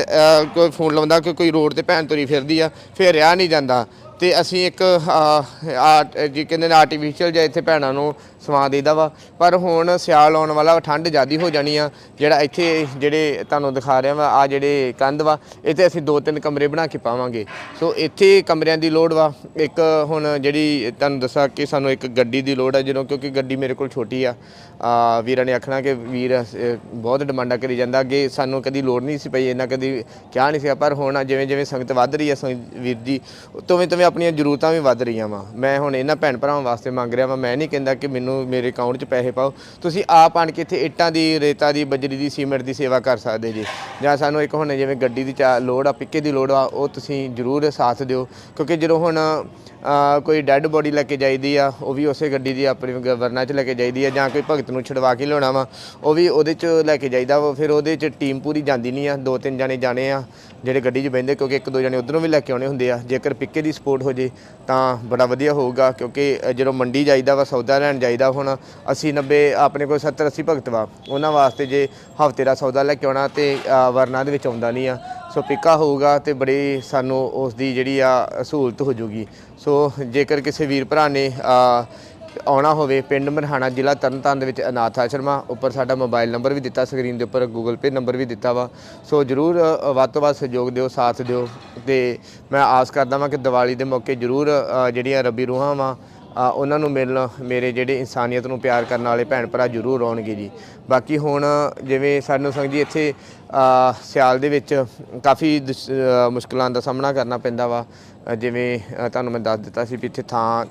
Speaker 1: ਕੋਈ ਫੋਨ ਲਾਉਂਦਾ ਕਿ ਕੋਈ ਰੋਡ ਤੇ ਭੈਣ ਤੁਰੀ ਫਿਰਦੀ ਆ, ਫਿਰ ਰਿਹਾ ਨਹੀਂ ਜਾਂਦਾ। ਤੇ ਅਸੀਂ ਇੱਕ ਅ, ਆ ਜੀ ਕਹਿੰਦੇ ਨੇ ਆਰਟੀਫੀਸ਼ੀਅਲ ਜਾਂ ਇੱਥੇ ਭੈਣਾਂ ਨੂੰ ਸਵਾ ਦੇਦਾ ਵਾ। ਪਰ ਹੁਣ ਸਿਆਲ ਆਉਣ ਵਾਲਾ ਠੰਡ ਜ਼ਿਆਦੀ ਹੋ ਜਾਣੀ ਆ। ਜਿਹੜਾ ਇੱਥੇ ਜਿਹੜੇ ਤੁਹਾਨੂੰ ਦਿਖਾ ਰਿਹਾ ਵਾ ਆ ਜਿਹੜੇ ਕੰਧ ਵਾ ਇੱਥੇ ਅਸੀਂ ਦੋ ਤਿੰਨ ਕਮਰੇ ਬਣਾ ਕੇ ਪਾਵਾਂਗੇ। ਸੋ ਇੱਥੇ ਕਮਰਿਆਂ ਦੀ ਲੋੜ ਵਾ। ਇੱਕ ਹੁਣ ਜਿਹੜੀ ਤੁਹਾਨੂੰ ਦੱਸਾਂ ਕਿ ਸਾਨੂੰ ਇੱਕ ਗੱਡੀ ਦੀ ਲੋੜ ਆ ਜਦੋਂ ਕਿਉਂਕਿ ਗੱਡੀ ਮੇਰੇ ਕੋਲ ਛੋਟੀ ਆ। ਵੀਰਾਂ ਨੇ ਆਖਣਾ ਕਿ ਵੀਰ ਬਹੁਤ ਡਿਮਾਂਡਾਂ ਕਰੀ ਜਾਂਦਾ। ਅੱਗੇ ਸਾਨੂੰ ਕਦੀ ਲੋੜ ਨਹੀਂ ਸੀ ਪਈ ਇਹਨਾਂ ਕਦੀ ਕਿਹਾ ਨਹੀਂ ਸੀਗਾ। ਪਰ ਹੁਣ ਜਿਵੇਂ ਜਿਵੇਂ ਸੰਗਤ ਵੱਧ ਰਹੀ ਆ ਸੰਗ- ਵੀਰ ਜੀ ਤੁਵੇਂ ਤੁਵੇਂ ਆਪਣੀਆਂ ਜ਼ਰੂਰਤਾਂ ਵੀ ਵੱਧ ਰਹੀਆਂ ਵਾ। ਮੈਂ ਹੁਣ ਇਹਨਾਂ ਭੈਣ ਭਰਾਵਾਂ ਵਾਸਤੇ ਮੰਗ ਰਿਹਾ ਵਾ, ਮੈਂ ਨਹੀਂ ਕਹਿੰਦਾ ਕਿ ਮੈਨੂੰ ਮੇਰੇ ਅਕਾਊਂਟ 'ਚ ਪੈਸੇ ਪਾਓ। ਤੁਸੀਂ ਆਪ ਆਣ ਕੇ ਇੱਥੇ ਇੱਟਾਂ ਦੀ, ਰੇਤਾ ਦੀ, ਬਜਰੀ ਦੀ, ਸੀਮੈਂਟ ਦੀ ਸੇਵਾ ਕਰ ਸਕਦੇ ਜੀ। ਜਾਂ ਸਾਨੂੰ ਇੱਕ ਹੁਣ ਜਿਵੇਂ ਗੱਡੀ ਦੀ ਚਾ- ਲੋੜ ਆ, ਪਿੱਕੇ ਦੀ ਲੋੜ ਆ, ਉਹ ਤੁਸੀਂ ਜ਼ਰੂਰ ਸਾਥ ਦਿਓ। ਕਿਉਂਕਿ ਜਦੋਂ ਹੁਣ ਕੋਈ ਡੈੱਡ ਬੋਡੀ ਲੈ ਕੇ ਜਾਈਦੀ ਆ ਉਹ ਵੀ ਉਸੇ ਗੱਡੀ ਦੀ ਆਪਣੀ ਗਵਰਨਾ 'ਚ ਲੈ ਕੇ ਜਾਈਦੀ ਆ ਜਾਂ ਕੋਈ ਭਗਤ ਨੂੰ ਛਡਵਾ ਕੇ ਲਿਆਉਣਾ ਵਾ ਉਹ ਵੀ ਉਹਦੇ 'ਚ ਲੈ ਕੇ ਜਾਈਦਾ ਵਾ। ਫਿਰ ਉਹਦੇ 'ਚ ਟੀਮ ਪੂਰੀ ਜਾਂਦੀ ਨਹੀਂ ਆ ਦੋ ਤਿੰਨ ਜਾਣੇ ਜਾਣੇ ਆ ਜਿਹੜੇ ਗੱਡੀ 'ਚ ਬਹਿੰਦੇ ਕਿਉਂਕਿ ਇੱਕ ਦੋ ਜਾਣੇ ਉਧਰੋਂ ਵੀ ਲੈ ਕੇ ਆਉਣੇ ਹੁੰਦੇ ਆ। ਜੇਕਰ ਪਿੱਕੇ ਦੀ ਸਪੋਰਟ ਹੋ ਜੇ ਤਾਂ ਬੜਾ ਵਧੀਆ ਹੋਊਗਾ ਕਿਉਂਕਿ ਜਦੋਂ ਮੰਡੀ ਜਾਈਦਾ ਵਾ ਸੌਦਾ ਲੈਣ ਜਾਈਦਾ ਹੁਣ 80 90 ਆਪਣੇ ਕੋਲ 70 80 ਭਗਤ ਵਾ ਉਹਨਾਂ ਵਾਸਤੇ ਜੇ ਹਫ਼ਤੇ ਦਾ ਸੌਦਾ ਲੈ ਕੇ ਆਉਣਾ ਤੇ ਅ, ਵਰਨਾ ਦੇ ਵਿੱਚ ਆਉਂਦਾ ਨਹੀਂ ਆ। ਸੋ ਪਿੱਕਾ ਹੋਊਗਾ ਤੇ ਬੜੀ ਸਾਨੂੰ ਉਸ ਦੀ ਜਿਹੜੀ ਆ ਸਹੂਲਤ ਹੋ ਜੂਗੀ। ਸੋ ਜੇਕਰ ਕਿਸੇ ਵੀਰ ਭਰਾ ਨੇ ਆਉਣਾ ਹੋਵੇ ਪਿੰਡ ਮਰਹਾਣਾ ਜ਼ਿਲ੍ਹਾ ਤਰਨਤਾਰਨ ਦੇ ਵਿੱਚ ਅਨਾਥ ਆਸ਼ਰਮ ਆ, ਉੱਪਰ ਸਾਡਾ ਮੋਬਾਈਲ ਨੰਬਰ ਵੀ ਦਿੱਤਾ ਸਕਰੀਨ ਦੇ ਉੱਪਰ, ਗੂਗਲ ਪੇ ਨੰਬਰ ਵੀ ਦਿੱਤਾ ਵਾ। ਸੋ ਜਰੂਰ ਵੱਧ ਤੋਂ ਵੱਧ ਸਹਿਯੋਗ ਦਿਓ, ਸਾਥ ਦਿਓ ਤੇ ਮੈਂ ਆਸ ਕਰਦਾ ਵਾਂ ਕਿ ਦੀਵਾਲੀ ਦੇ ਮੌਕੇ ਜਰੂਰ ਜਿਹੜੀਆਂ ਰੱਬੀ ਰੂਹਾਂ ਵਾ ਉਹਨਾਂ ਨੂੰ ਮਿਲਣ, ਮੇਰੇ ਜਿਹੜੇ ਇਨਸਾਨੀਅਤ ਨੂੰ ਪਿਆਰ ਕਰਨ ਵਾਲੇ ਭੈਣ ਭਰਾ ਜ਼ਰੂਰ ਆਉਣਗੇ ਜੀ। ਬਾਕੀ ਹੁਣ ਜਿਵੇਂ ਸਾਨੂੰ ਸੰਗ ਜੀ ਇੱਥੇ ਸਿਆਲ ਦੇ ਵਿੱਚ ਕਾਫੀ ਦੁਸ਼- ਮੁਸ਼ਕਲਾਂ ਦਾ ਸਾਹਮਣਾ ਕਰਨਾ ਪੈਂਦਾ ਵਾ। ਜਿਵੇਂ ਤੁਹਾਨੂੰ ਮੈਂ ਦੱਸ ਦਿੱਤਾ ਸੀ ਵੀ ਇੱਥੇ ਥਾਂ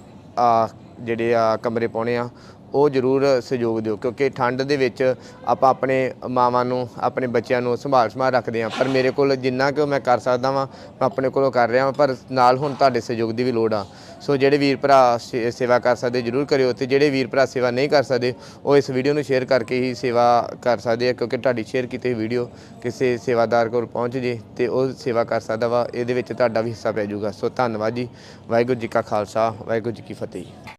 Speaker 1: ਜਿਹੜੇ ਆ, ਕਮਰੇ ਪਾਉਣੇ ਆ ਉਹ ਜ਼ਰੂਰ ਸਹਿਯੋਗ ਦਿਓ, ਕਿਉਂਕਿ ਠੰਡ ਦੇ ਵਿੱਚ ਆਪਾਂ ਆਪਣੇ ਮਾਵਾਂ ਨੂੰ, ਆਪਣੇ ਬੱਚਿਆਂ ਨੂੰ ਸੰਭਾਲ ਸੰਭਾਲ ਰੱਖਦੇ ਹਾਂ। ਪਰ ਮੇਰੇ ਕੋਲ ਜਿੰਨਾ ਕੁ ਮੈਂ ਕਰ ਸਕਦਾ ਵਾਂ, ਮੈਂ ਆਪਣੇ ਕੋਲੋਂ ਕਰ ਰਿਹਾ ਵਾਂ, ਪਰ ਨਾਲ ਹੁਣ ਤੁਹਾਡੇ ਸਹਿਯੋਗ ਦੀ ਵੀ ਲੋੜ ਆ। ਸੋ ਜਿਹੜੇ ਵੀਰ ਭਰਾ ਸੇ- ਸੇਵਾ ਕਰ ਸਕਦੇ, ਜਰੂਰ ਕਰਿਓ। ਤੇ ਜਿਹੜੇ ਵੀਰ ਭਰਾ ਸੇਵਾ ਨਹੀਂ ਕਰ ਸਕਦੇ, ਉਹ ਇਸ ਵੀਡੀਓ ਨੂੰ ਸ਼ੇਅਰ ਕਰਕੇ ਹੀ ਸੇਵਾ ਕਰ ਸਕਦੇ ਆ, ਕਿਉਂਕਿ ਤੁਹਾਡੀ ਸ਼ੇਅਰ ਕੀਤੀ ਵੀਡੀਓ ਕਿਸੇ ਸੇਵਾਦਾਰ ਕੋਲ ਪਹੁੰਚ ਜੇ ਤੇ ਉਹ ਸੇਵਾ ਕਰ ਸਕਦਾ ਵਾ, ਇਹਦੇ ਵਿੱਚ ਤੁਹਾਡਾ ਵੀ ਹਿੱਸਾ ਪੈ ਜਾਊਗਾ। ਸੋ ਧੰਨਵਾਦ ਜੀ। ਵਾਹਿਗੁਰੂ ਜੀ ਕਾ ਖਾਲਸਾ, ਵਾਹਿਗੁਰੂ ਜੀ ਕੀ ਫਤਿਹ।